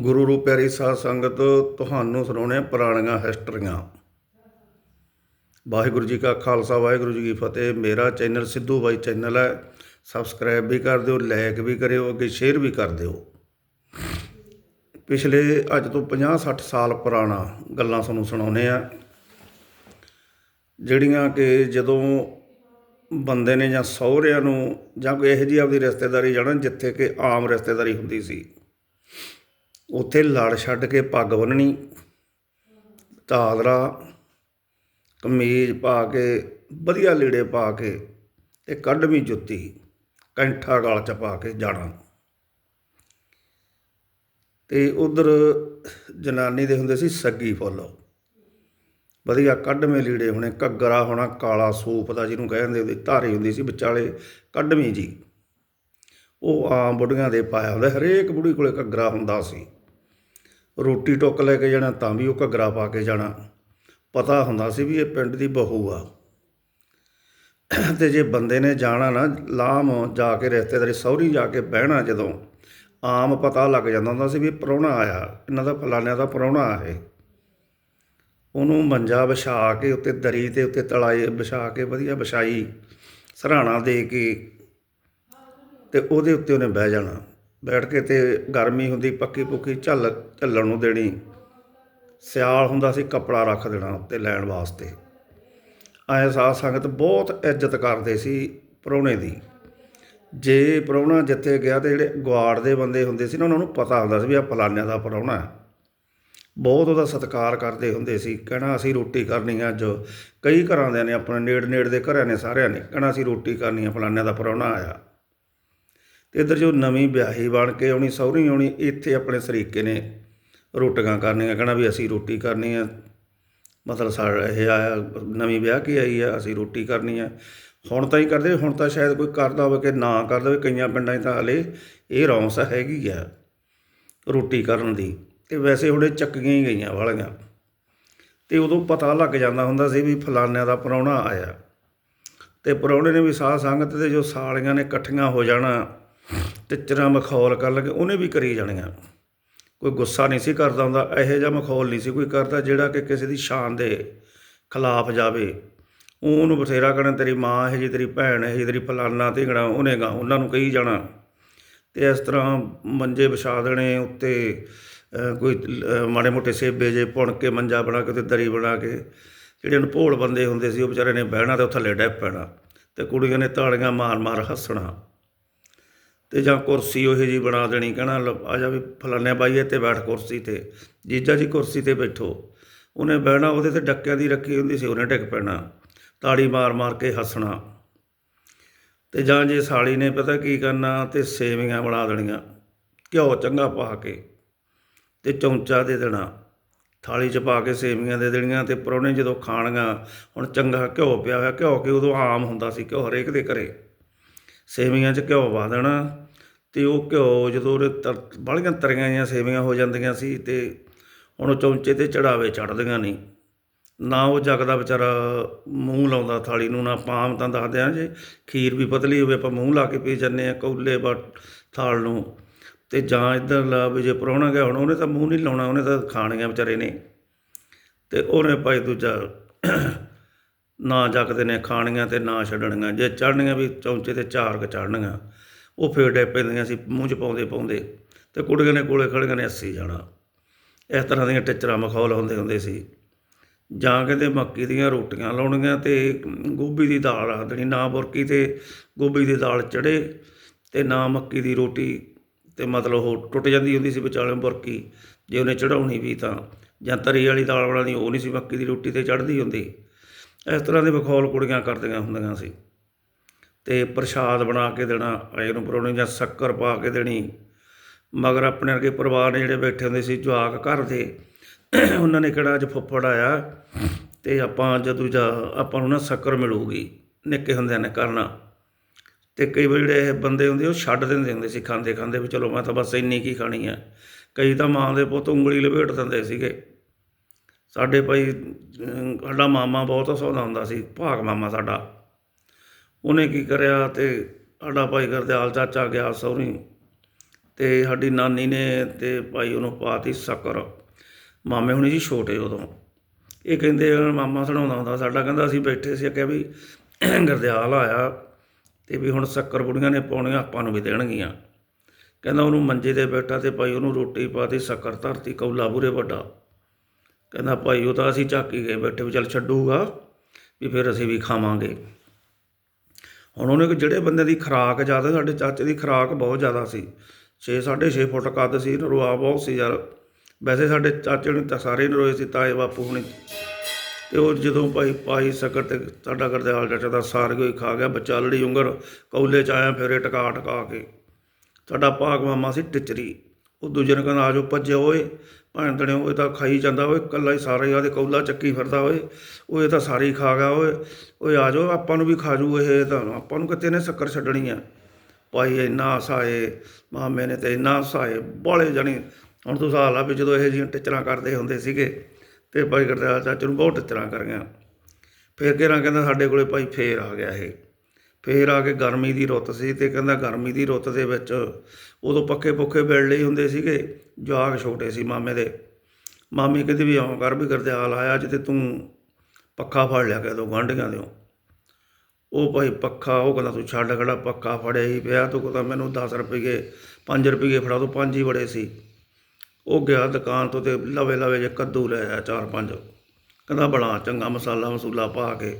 ਗੁਰੂ ਰੂਪ ਪਿਆਰੀ ਸਾਧ ਸੰਗਤ, ਤੁਹਾਨੂੰ ਸੁਣਾਉਣੇ ਆ ਪੁਰਾਣੀਆਂ ਹਿਸਟਰੀਆਂ ਵਾਹਿਗੁਰੂ ਜੀ ਕਾ ਖਾਲਸਾ, ਵਾਹਿਗੁਰੂ ਜੀ ਕੀ ਫਤਿਹ। ਮੇਰਾ ਚੈਨਲ ਸਿੱਧੂ ਬਾਈ ਚੈਨਲ ਹੈ। ਸਬਸਕ੍ਰਾਈਬ ਵੀ ਕਰ ਦਿਓ ਲਾਈਕ ਵੀ ਕਰਿਓ, ਅੱਗੇ ਸ਼ੇਅਰ ਵੀ ਕਰ ਦਿਓ। ਪਿਛਲੇ ਅੱਜ ਤੋਂ 50 60 ਸਾਲ ਪੁਰਾਣਾ ਗੱਲਾਂ ਤੁਹਾਨੂੰ ਸੁਣਾਉਨੇ ਆ ਜਿਹੜੀਆਂ ਕਿ ਜਦੋਂ ਬੰਦੇ ਨੇ ਜਾਂ ਸਹੁਰਿਆਂ ਨੂੰ ਜਾਂ ਕੋਈ ਇਹੋ ਜਿਹੀ ਆਪਦੀ ਰਿਸ਼ਤੇਦਾਰੀ ਜਾਣਾ, ਜਿੱਥੇ ਕਿ ਆਮ ਰਿਸ਼ਤੇਦਾਰੀ ਹੁੰਦੀ ਸੀ। ਉੱਥੇ ਲੜ ਛੱਡ ਕੇ ਪੱਗ ਬੰਨਣੀ ਚਾਦਰਾ ਕਮੀਜ਼ ਪਾ ਕੇ, ਵਧੀਆ ਲੀੜੇ ਪਾ ਕੇ ਤੇ ਕੱਢਵੀਂ ਜੁੱਤੀ, ਕੈਂਠਾ ਗਲ ਚ ਪਾ ਕੇ ਜਾਣਾ। ਤੇ ਉਧਰ ਜਨਾਨੀ ਦੇ ਹੁੰਦੇ ਸੀ ਸੱਗੀ ਫੁੱਲ। ਵਧੀਆ ਕੱਢਵੇਂ ਲੀੜੇ ਹੋਣੇ, ਘੱਗਰਾ ਹੋਣਾ, ਕਾਲਾ ਸੂਪ ਦਾ ਜਿਹਨੂੰ ਕਹਿੰਦੇ ਉਹਦੀ ਧਾਰੀ ਹੁੰਦੀ ਸੀ ਵਿਚਾਲੇ ਕੱਢਵੀਂ ਜੀ। ਉਹ ਆਮ ਬੁੱਢੀਆਂ ਦੇ ਪਾਇਆ ਹੁੰਦਾ, ਹਰੇਕ ਬੁੜੀ ਕੋਲੇ ਘੱਗਰਾ ਹੁੰਦਾ ਸੀ। ਰੋਟੀ ਟੁੱਕ ਲੈ ਕੇ ਜਾਣਾ, ਤਾਂ ਵੀ ਉਹ ਘੱਗਰਾ ਪਾ ਕੇ ਜਾਣਾ। ਪਤਾ ਹੁੰਦਾ ਸੀ ਵੀ ਇਹ ਪਿੰਡ ਦੀ ਬਹੂ ਆ। ਤੇ ਜੇ ਬੰਦੇ ਨੇ ਜਾਣਾ ਨਾ, ਲਾਮ ਜਾ ਕੇ ਰਿਸ਼ਤੇਦਾਰੀ, ਸਹੁਰੀ ਜਾ ਕੇ ਬਹਿਣਾ ਜਦੋਂ, ਆਮ ਪਤਾ ਲੱਗ ਜਾਂਦਾ ਹੁੰਦਾ ਸੀ ਵੀ ਪਰੌਣਾ ਆਇਆ, ਇਹਨਾਂ ਦਾ ਫਲਾਣਿਆਂ ਦਾ ਪ੍ਰਾਹੁਣਾ ਆ ਉਹਨੂੰ ਮੰਜਾ ਵਿਛਾ ਕੇ, ਉੱਤੇ ਦਰੀ ਤੇ ਉੱਤੇ ਤਲਾਏ ਵਿਛਾ ਕੇ, ਵਧੀਆ ਵਿਛਾਈ, ਸਰਾਣਾ ਦੇ ਕੇ, ਤੇ ਉਹਦੇ ਉੱਤੇ ਉਹਨੇ ਬਹਿ ਜਾਣਾ। ਬੈਠ ਕੇ ਤੇ ਗਰਮੀ ਹੁੰਦੀ, ਪੱਕੀ ਪੁੱਕੀ ਝੱਲ, ਝੱਲਣ ਨੂੰ ਦੇਣੀ। ਸਿਆਲ ਹੁੰਦਾ ਸੀ, ਕੱਪੜਾ ਰੱਖ ਦੇਣਾ ਉੱਤੇ ਲੈਣ ਵਾਸਤੇ। ਐ ਸਾਧ ਸੰਗਤ ਬਹੁਤ ਇੱਜ਼ਤ ਕਰਦੇ ਸੀ ਪ੍ਰਾਹੁਣੇ ਦੀ। ਜੇ ਪ੍ਰਾਹੁਣਾ ਜਿੱਥੇ ਗਿਆ ਤੇ ਜਿਹੜੇ ਗੁਆੜ ਦੇ ਬੰਦੇ ਹੁੰਦੇ ਸੀ ਨਾ, ਉਹਨਾਂ ਨੂੰ ਪਤਾ ਹੁੰਦਾ ਸੀ ਵੀ ਆ ਫਲਾਨਿਆਂ ਦਾ ਪ੍ਰਾਹੁਣਾ ਹੈ। ਬਹੁਤ ਉਹਦਾ ਸਤਿਕਾਰ ਕਰਦੇ ਹੁੰਦੇ ਸੀ, ਕਹਿਣਾ ਅਸੀਂ ਰੋਟੀ ਕਰਨੀ ਆ ਅੱਜ। ਕਈ ਘਰਾਂ ਦੇ ਨੇ, ਆਪਣੇ ਨੇੜ ਨੇੜ ਦੇ ਘਰਾਂ ਨੇ ਸਾਰਿਆਂ ਨੇ, ਕਹਿਣਾ ਅਸੀਂ ਰੋਟੀ ਕਰਨੀ ਆ ਫਲਾਨਿਆਂ ਦਾ ਪ੍ਰਾਹੁਣਾ ਆਇਆ। ਤੇ ਇੱਧਰ ਜੋ ਨਵੀਂ ਵਿਆਹੀ ਬਣ ਕੇ ਆਉਣੀ, ਸਹੁਰੀ ਆਉਣੀ, ਇੱਥੇ ਆਪਣੇ ਸਰੀਕੇ ਨੇ ਰੋਟੀਆਂ ਕਰਨੀਆਂ, ਕਹਿਣਾ ਵੀ ਅਸੀਂ ਰੋਟੀ ਕਰਨੀ ਆ। ਮਤਲਬ ਸਾਡਾ ਇਹ ਆਇਆ ਨਵੀਂ ਵਿਆਹ ਕੇ ਆਈ ਆ, ਅਸੀਂ ਰੋਟੀ ਕਰਨੀ ਆ। ਹੁਣ ਤਾਂ ਹੀ ਕਰਦੇ, ਹੁਣ ਤਾਂ ਸ਼ਾਇਦ ਕੋਈ ਕਰਦਾ ਹੋਵੇ ਕਿ ਨਾ ਕਰਦਾ ਹੋਵੇ, ਕਈਆਂ ਪਿੰਡਾਂ 'ਚ ਤਾਂ ਹਲੇ ਇਹ ਰੌਂਸ ਹੈਗੀ ਆ ਰੋਟੀ ਕਰਨ ਦੀ। ਤੇ ਵੈਸੇ ਹੁਣੇ ਚੱਕੀਆਂ ਹੀ ਗਈਆਂ ਵਾਲੀਆਂ। ਤੇ ਉਦੋਂ ਪਤਾ ਲੱਗ ਜਾਂਦਾ ਹੁੰਦਾ ਸੀ ਵੀ ਫਲਾਨਿਆਂ ਦਾ ਪ੍ਰਾਹੁਣਾ ਆਇਆ। ਤੇ ਪ੍ਰਾਹੁਣੇ ਨੇ ਵੀ ਸਾਧ ਸੰਗਤ ਤੇ ਜੋ ਸਾਲੀਆਂ ਨੇ ਇਕੱਠੀਆਂ ਹੋ ਜਾਣਾ ਟਿੱਚਰਾਂ ਮਖੌਲ ਕਰ ਲਗੇ, ਉਹਨੇ ਵੀ ਕਰੀ ਜਾਣੀਆਂ। ਕੋਈ ਗੁੱਸਾ ਨਹੀਂ ਸੀ ਕਰਦਾ ਹੁੰਦਾ, ਇਹੋ ਜਿਹਾ ਮਖੌਲ ਨਹੀਂ ਸੀ ਕੋਈ ਕਰਦਾ ਜਿਹੜਾ ਕਿ ਕਿਸੇ ਦੀ ਸ਼ਾਨ ਦੇ ਖਿਲਾਫ ਜਾਵੇ। ਉਹਨੂੰ ਬਥੇਰਾ ਕਹਿਣਾ, ਤੇਰੀ ਮਾਂ, ਇਹ ਜੀ ਤੇਰੀ ਭੈਣ, ਇਹ ਜੀ ਤੇਰੀ ਫਲਾਨਾ ਧੀਂਗੜਾ, ਉਹਨੇ ਗਾ, ਉਹਨਾਂ ਨੂੰ ਕਹੀ ਜਾਣਾ। ਤੇ ਇਸ ਤਰ੍ਹਾਂ ਮੰਜੇ ਵਿਛਾ ਦੇਣੇ, ਉੱਤੇ ਕੋਈ ਮਾੜੇ ਮੋਟੇ ਸੇਬੇ ਜੇ ਪੁਣ ਕੇ, ਮੰਜਾ ਬਣਾ ਕੇ ਤੇ ਦਰੀ ਬਣਾ ਕੇ, ਜਿਹੜੇ ਅਨਪੋਲ ਬੰਦੇ ਹੁੰਦੇ ਸੀ, ਉਹ ਵਿਚਾਰੇ ਨੇ ਬਹਿਣਾ ਤੇ ਥੱਲੇ ਡੈ ਪੈਣਾ। ਤੇ ਕੁੜੀਆਂ ਨੇ ਤਾੜੀਆਂ ਮਾਰ ਮਾਰ ਹੱਸਣਾ। ਤੇ ਜਾਂ ਕੁਰਸੀ ਉਹੇ ਜੀ ਬਣਾ ਦੇਣੀ, ਕਹਿਣਾ ਲਓ ਆ ਜਾ ਵੀ ਫਲਾਣੇ ਬਾਈਏ 'ਤੇ ਬੈਠ ਕੁਰਸੀ ਤੇ, ਜੀਜਾ ਜੀ ਕੁਰਸੀ ਤੇ ਬੈਠੋ। ਉਹਨੇ ਬਹਿਣਾ, ਉਹਦੇ ਤੇ ਡੱਕਿਆਂ ਦੀ ਰੱਖੀ ਹੁੰਦੀ ਸੀ, ਉਹਨੇ ਡਿੱਗ ਪੈਣਾ, ਤਾੜੀ ਮਾਰ ਮਾਰ ਕੇ ਹੱਸਣਾ। ਤੇ ਜਾਂ ਜੇ ਸਾਲੀ ਨੇ ਪਤਾ ਕੀ ਕਰਨਾ, ਤੇ ਸੇਵੀਆਂ ਬਣਾ ਦੇਣੀਆਂ, ਘਿਓ ਚੰਗਾ ਪਾ ਕੇ, ਤੇ ਚਮਚਾ ਦੇ ਦੇਣਾ, ਥਾਲੀ 'ਚ ਪਾ ਕੇ ਸੇਵੀਆਂ ਦੇ ਦੇਣੀਆਂ, ਤੇ ਪਰੌਣੇ ਜਦੋਂ ਖਾਣੀਆਂ ਹੁਣ ਚੰਗਾ ਘਿਓ ਪਿਆ ਹੋਇਆ, ਘਿਓ ਕਿ ਉਦੋਂ ਆਮ ਹੁੰਦਾ ਸੀ, ਘਿਓ ਹਰੇਕ ਦੇ ਘਰੇ। ਸੇਵੀਆਂ 'ਚ ਘਿਓ ਪਾ ਦੇਣਾ ਅਤੇ ਉਹ ਘਿਓ ਜਦੋਂ ਉਹਦੇ ਤਰ ਬਾਹਲੀਆਂ ਤਰੀਆਂ ਜਿਹੀਆਂ ਸੇਵੀਆਂ ਹੋ ਜਾਂਦੀਆਂ ਸੀ ਅਤੇ ਹੁਣ ਉਹ ਚਮਚੇ ਤੇ ਚੜਾਵੇ ਚੜ੍ਹਦੀਆਂ ਨਹੀਂ। ਨਾ ਉਹ ਜਗਦਾ ਵਿਚਾਰਾ ਮੂੰਹ ਲਾਉਂਦਾ ਥਾਲੀ ਨੂੰ, ਨਾ ਆਪਾਂ ਆਮ ਤਾਂ ਦੱਸਦੇ ਆ ਜੇ ਖੀਰ ਵੀ ਪਤਲੀ ਹੋਵੇ ਆਪਾਂ ਮੂੰਹ ਲਾ ਕੇ ਪੀ ਜਾਂਦੇ ਆ ਕੌਲੇ ਬਾ ਥਾਲ ਨੂੰ। ਤੇ ਜਾਂ ਇੱਧਰ ਲਾ ਵੀ ਜੇ ਪ੍ਰਾਹੁਣਾ ਗਿਆ ਹੁਣ ਉਹਨੇ ਤਾਂ ਮੂੰਹ ਨਹੀਂ ਲਾਉਣਾ, ਉਹਨੇ ਤਾਂ ਖਾਣੀਆਂ ਵਿਚਾਰੇ ਨੇ। ਤੇ ਉਹਨੇ ਭਾਈ ਦੂਜਾ ਨਾ ਜਗਦੇ ਨੇ ਖਾਣੀਆਂ ਤੇ ਨਾ ਛੱਡਣੀਆਂ। ਜੇ ਚੜਨੀਆਂ ਵੀ ਚੌਂਚੇ ਤੇ ਚਾਰ ਕ ਚੜਨੀਆਂ ਉਹ ਫੇਰ ਡੇ ਪੈਂਦੀਆਂ ਸੀ ਮੂੰਹ 'ਚ ਪਾਉਂਦੇ ਪਾਉਂਦੇ ਤੇ ਕੁੜੀਆਂ ਨੇ ਕੋਲੇ ਖੜੀਆਂ ਨੇ ਅੱਸੀ ਜਾਣਾ। ਇਸ ਤਰ੍ਹਾਂ ਦੀਆਂ ਟਿਚਰਾਂ ਮਖੌਲ ਹੁੰਦੇ ਹੁੰਦੇ ਸੀ। ਜਾਂ ਕਹਿੰਦੇ ਮੱਕੀ ਦੀਆਂ ਰੋਟੀਆਂ ਲਾਉਣੀਆਂ ਤੇ ਗੋਭੀ ਦੀ ਦਾਲ ਰੱਖ ਦੇਣੀ, ਨਾ ਬੁਰਕੀ ਤੇ ਗੋਭੀ ਦੀ ਦਾਲ ਚੜੇ ਤੇ ਨਾ ਮੱਕੀ ਦੀ ਰੋਟੀ ਤੇ ਮਤਲਬ ਉਹ ਟੁੱਟ ਜਾਂਦੀ ਹੁੰਦੀ ਸੀ ਵਿਚਾਲੇ ਬੁਰਕੀ, ਜੇ ਉਹਨੇ ਚੜਾਉਣੀ ਵੀ ਤਾਂ। ਜਾਂ ਤਰੀ ਵਾਲੀ ਦਾਲ ਬਣਾਉਣੀ, ਉਹ ਨਹੀਂ ਸੀ ਮੱਕੀ ਦੀ ਰੋਟੀ ਤੇ ਚੜਦੀ ਹੁੰਦੀ। ਇਸ ਤਰ੍ਹਾਂ ਦੇ ਮਖੌਲ ਕੁੜੀਆਂ ਕਰਦੀਆਂ ਹੁੰਦੀਆਂ ਸੀ। ਤੇ ਪ੍ਰਸ਼ਾਦ ਬਣਾ ਕੇ ਦੇਣਾ, ਆਏ ਨੂੰ ਪਰੋਣੇ ਜਾਂ ਸ਼ੱਕਰ ਪਾ ਕੇ ਦੇਣੀ। ਮਗਰ ਆਪਣੇ ਵਰਗੇ ਪਰਿਵਾਰ ਨੇ ਜਿਹੜੇ ਬੈਠੇ ਹੁੰਦੇ ਸੀ, ਜਵਾਕ ਘਰ ਦੇ, ਉਹਨਾਂ ਨੇ ਕਿਹੜਾ ਅੱਜ ਫੁੱਫੜ ਆਇਆ? ਤੇ ਆਪਾਂ ਜਦੋਂ ਜਾ, ਆਪਾਂ ਨੂੰ ਨਾ ਸ਼ੱਕਰ ਮਿਲੂਗੀ, ਨਿੱਕੇ ਹੁੰਦਿਆਂ ਨੇ ਕਰਨਾ। ਤੇ ਕਈ ਵਾਰ ਜਿਹੜੇ ਇਹ ਬੰਦੇ ਹੁੰਦੇ, ਉਹ ਛੱਡ ਦਿੰਦੇ ਹੁੰਦੇ ਸੀ ਖਾਂਦੇ ਖਾਂਦੇ ਵੀ ਚਲੋ ਮੈਂ ਤਾਂ ਬਸ ਇੰਨੀ ਕੀ ਖਾਣੀ ਆ। ਕਈ ਤਾਂ ਮਾਂ ਦੇ ਪੁੱਤ ਉਂਗਲੀ ਲਪੇਟ ਦਿੰਦੇ ਸੀਗੇ। ਸਾਡੇ ਭਾਈ ਸਾਡਾ ਮਾਮਾ ਬਹੁਤ ਸੌਦਾ ਹੁੰਦਾ ਸੀ, ਭਾਗ ਮਾਮਾ ਸਾਡਾ। ਉਹਨੇ ਕੀ ਕਰਿਆ ਤੇ ਸਾਡਾ ਭਾਈ ਗਰਦਿਆਲ ਚਾਚਾ ਗਿਆ ਸਹੁਰੀ। ਤੇ ਸਾਡੀ ਨਾਨੀ ਨੇ ਤੇ ਭਾਈ ਉਹਨੂੰ ਪਾਤੀ ਸ਼ੱਕਰ। ਮਾਮੇ ਹੁਣੀ ਜੀ ਛੋਟੇ ਉਦੋਂ। ਇਹ ਕਹਿੰਦੇ ਮਾਮਾ ਸੁਣਾਉਂਦਾ ਹੁੰਦਾ ਸਾਡਾ, ਕਹਿੰਦਾ ਅਸੀਂ ਬੈਠੇ ਸੀ ਕਿ ਵੀ ਗਰਦਿਆਲ ਆਇਆ ਤੇ ਵੀ ਹੁਣ ਸ਼ੱਕਰ ਬੁੜੀਆਂ ਨੇ ਪਾਉਣੀਆਂ, ਆਪਾਂ ਨੂੰ ਵੀ ਦੇਣਗੀਆਂ। ਕਹਿੰਦਾ ਉਹਨੂੰ ਮੰਜੇ ਤੇ ਬੈਠਾ ਤੇ ਭਾਈ ਉਹਨੂੰ ਰੋਟੀ ਪਾਤੀ, ਸ਼ੱਕਰ ਧਰਤੀ, ਕੌਲਾ ਬੁਰੇ ਵੱਡਾ। ਕਹਿੰਦਾ ਭਾਈ ਉਹ ਤਾਂ ਅਸੀਂ ਝਾਕੀ ਗਏ ਬੈਠੇ ਵੀ ਚੱਲ ਛੱਡੂਗਾ ਵੀ ਫਿਰ ਅਸੀਂ ਵੀ ਖਾਵਾਂਗੇ। ਹੁਣ ਉਹਨੇ ਜਿਹੜੇ ਬੰਦੇ ਦੀ ਖੁਰਾਕ ਜ਼ਿਆਦਾ, ਸਾਡੇ ਚਾਚੇ ਦੀ ਖੁਰਾਕ ਬਹੁਤ ਜ਼ਿਆਦਾ ਸੀ। 6 6.5 ਫੁੱਟ ਕੱਦ ਸੀ ਨਰਵਾ ਬਹੁਤ ਸੀ ਯਾਰ। ਵੈਸੇ ਸਾਡੇ ਚਾਚੇ ਨੂੰ ਤਾਂ ਸਾਰੇ ਨਰੋਏ ਸੀ, ਤਾਏ ਬਾਪੂ ਹੁਣੀ। ਤੇ ਉਹ ਜਦੋਂ ਭਾਈ ਪਾਈ ਸਕਰ ਤੇ ਸਾਡਾ ਗਰਦਿਆਲ ਚਾਚਾ ਦਾ ਸਾਰ ਕੋਈ ਖਾ ਗਿਆ, ਬੱਚਾ ਲੜੀ ਉਂਗਰ ਕੌਲੇ ਚ ਆਇਆ, ਫਿਰੇ ਟਕਾ ਟਕਾ ਕੇ। ਸਾਡਾ ਭਾਗ ਮਾਮਾ ਸੀ ਟਿਚਰੀ। ਉਹ ਦੂਜੇ ਨੂੰ ਕਹਿੰਦਾ ਆਜੋ ਭੱਜਿਆ ਓਏ। ਭਾਂ ਦਣੇ ਉਹ ਤਾਂ ਖਾਈ ਜਾਂਦਾ ਓਏ ਕੱਲਾ ਹੀ ਸਾਰਾ ਹੀ ਆਦੇ ਕੌਲਾ ਚੱਕੀ ਫਿਰਦਾ ਓਏ। ਉਹ ਇਹ ਤਾਂ ਸਾਰੇ ਹੀ ਖਾ ਗਿਆ ਓਏ। ਓਏ ਆਜੋ ਆਪਾਂ ਨੂੰ ਵੀ ਖਾ ਜੂ ਇਹ ਤਾਂ। ਆਪਾਂ ਨੂੰ ਕਿਤੇ ਨੇ ਸ਼ੱਕਰ ਛੱਡਣੀ ਆ? ਭਾਈ ਇੰਨਾ ਹਸਾਏ ਮਾਮੇ ਨੇ ਤੇ ਇੰਨਾ ਹਸਾਏ ਬਾਲੇ ਜਾਣੀ। ਹੁਣ ਤੁਸੀਂ ਹਾਲ ਆ ਵੀ ਜਦੋਂ ਇਹ ਜਿਹੀਆਂ ਟਿਚਰਾਂ ਕਰਦੇ ਹੁੰਦੇ ਸੀਗੇ, ਤੇ ਭਾਈ ਗੁਰਦਿਆਲ ਚਾਚੇ ਨੂੰ ਬਹੁਤ ਟਿਚਰਾਂ ਕਰ ਗਿਆ ਫਿਰ ਕਿਹੜਾ ਕਹਿੰਦਾ ਸਾਡੇ ਕੋਲੇ ਭਾਈ ਫੇਰ ਆ ਗਿਆ ਇਹ। ਫੇਰ ਆ ਕੇ ਗਰਮੀ ਦੀ ਰੁੱਤ ਸੀ ਤੇ ਕਹਿੰਦਾ ਗਰਮੀ ਦੀ ਰੁੱਤ ਦੇ ਵਿੱਚ ਉਦੋਂ ਪੱਕੇ ਪੁੱਕੇ ਬਿਲਡੇ ਲਈ ਹੁੰਦੇ ਸੀਗੇ ਜਵਾਕ ਛੋਟੇ ਸੀ ਮਾਮੇ ਦੇ। ਮਾਮੀ ਕਹਿੰਦੀ ਵੀ ਆਉਂ ਕਰ ਵੀ ਗੁਰਦਿਆਲ ਆਇਆ ਅੱਜ ਤੇ ਤੂੰ ਪੱਖਾ ਫੜ ਲਿਆ ਕੇ ਦੋ ਗਾਂਢੀਆਂ ਦਿਓ। ਉਹ ਭਾਈ ਪੱਖਾ, ਉਹ ਕਹਿੰਦਾ ਤੂੰ ਛੱਡ ਖੜਾ, ਪੱਖਾ ਫੜਿਆ ਹੀ ਪਿਆ, ਤੂੰ ਕਹਿੰਦਾ ਮੈਨੂੰ 10 ਰੁਪਏ 5 ਰੁਪਏ ਫੜਾ ਤੂੰ ਪੰਜ ਹੀ ਬੜੇ ਸੀ। ਉਹ ਗਿਆ ਦੁਕਾਨ ਤੋਂ ਤੇ ਲਵੇ ਲਵੇ ਜੇ ਕੱਦੂ ਲੈ ਆਇਆ ਚਾਰ ਪੰਜ। ਕਹਿੰਦਾ ਬੜਾ ਚੰਗਾ ਮਸਾਲਾ ਮਸੂਲਾ ਪਾ ਕੇ।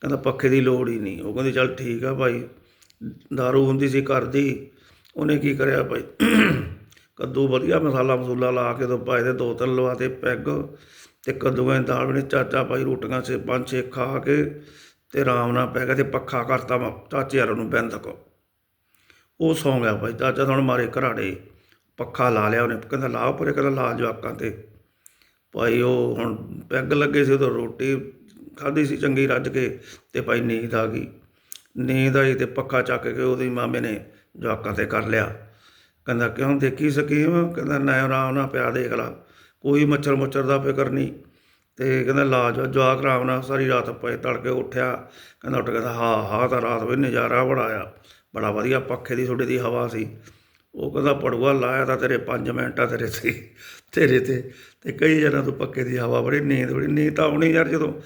ਕਹਿੰਦਾ ਪੱਖੇ ਦੀ ਲੋੜ ਹੀ ਨਹੀਂ। ਉਹ ਕਹਿੰਦੀ ਚੱਲ ਠੀਕ ਆ ਭਾਈ, ਦਾਰੂ ਹੁੰਦੀ ਸੀ ਘਰ ਦੀ ਉਹਨੇ ਕੀ ਕਰਿਆ ਭਾਈ? ਕੱਦੂ ਵਧੀਆ ਮਸਾਲਾ ਮਸੂਲਾ ਲਾ ਕੇ ਤੋਂ ਭਾਈ ਦੇ ਦੋ ਤਿੰਨ ਲਵਾਤੇ ਪੈਗ ਤੇ ਕੱਦੂਆਂ ਦੀ ਦਾਲ ਬਣੀ, ਚਾਚਾ ਭਾਈ ਰੋਟੀਆਂ ਸੇ ਪੰਜ ਛੇ ਖਾ ਕੇ ਤੇ ਆਰਾਮ ਨਾਲ ਪੈ ਗਿਆ ਤੇ ਪੱਖਾ ਕਰਤਾ ਵਾ ਚਾਚੇ ਯਾਰ ਨੂੰ ਬੰਦਕ ਉਹ ਸੌਂ ਗਿਆ ਭਾਈ, ਚਾਚਾ ਤਾਂ ਹੁਣ ਮਾਰੇ ਘਰਾੜੇ ਪੱਖਾ ਲਾ ਲਿਆ ਉਹਨੇ, ਕਹਿੰਦਾ ਲਾ ਪਰੇ, ਕਹਿੰਦਾ ਲਾ ਜਵਾਕਾਂ ਤੇ। ਭਾਈ ਉਹ ਹੁਣ ਪੈਗ ਲੱਗੇ ਸੀ, ਉਦੋਂ ਰੋਟੀ ਖਾਧੀ ਸੀ ਚੰਗੀ ਰੱਜ ਕੇ ਤੇ ਭਾਈ ਨੀਂਦ ਆ ਗਈ। ਨੀਂਦ ਆਈ ਤੇ ਪੱਖਾ ਚੱਕ ਕੇ ਉਹਦੀ ਮਾਮੇ ਨੇ ਜਵਾਕਾਂ ਤੇ ਕਰ ਲਿਆ। ਕਹਿੰਦਾ, ਕਿਉਂ ਦੇਖੀ ਸਕੀਮ? ਕਹਿੰਦਾ, ਨਾ ਆਰਾਮ ਨਾਲ ਪਿਆ ਦੇਖ ਲਾ। ਕੋਈ ਮੱਛਰ ਮੁੱਛਰ ਦਾ ਫਿਕਰ ਨਹੀਂ। ਤੇ ਕਹਿੰਦਾ, ਲਾ ਜਾ, ਜਵਾਕ ਆਰਾਮ ਨਾਲ ਸਾਰੀ ਰਾਤ ਪਏ ਤੜਕੇ ਉੱਠਿਆ। ਕਹਿੰਦਾ, ਉੱਠ ਕਹਿੰਦਾ, ਹਾਂ ਹਾਂ, ਤਾਂ ਰਾਤ ਵੀ ਨਜ਼ਾਰਾ ਬੜਾ ਆਇਆ ਬੜਾ ਵਧੀਆ ਪੱਖੇ ਦੀ ਤੁਹਾਡੇ ਦੀ ਹਵਾ ਸੀ। ਉਹ ਕਹਿੰਦਾ, ਪੜੂਆ, ਲਾਇਆ ਤਾਂ ਤੇਰੇ 5 ਮਿੰਟ ਆ ਤੇਰੇ ਸੀ ਤੇਰੇ ਤੇ। ਤੇ ਕਈ ਜਣਾ ਤੋਂ ਪੱਕੇ ਦੀ ਹਵਾ ਬੜੀ, ਨੀਂਦ ਬੜੀ, ਨੀਂਦ ਤਾਂ ਆਉਣੀ ਯਾਰ ਜਦੋਂ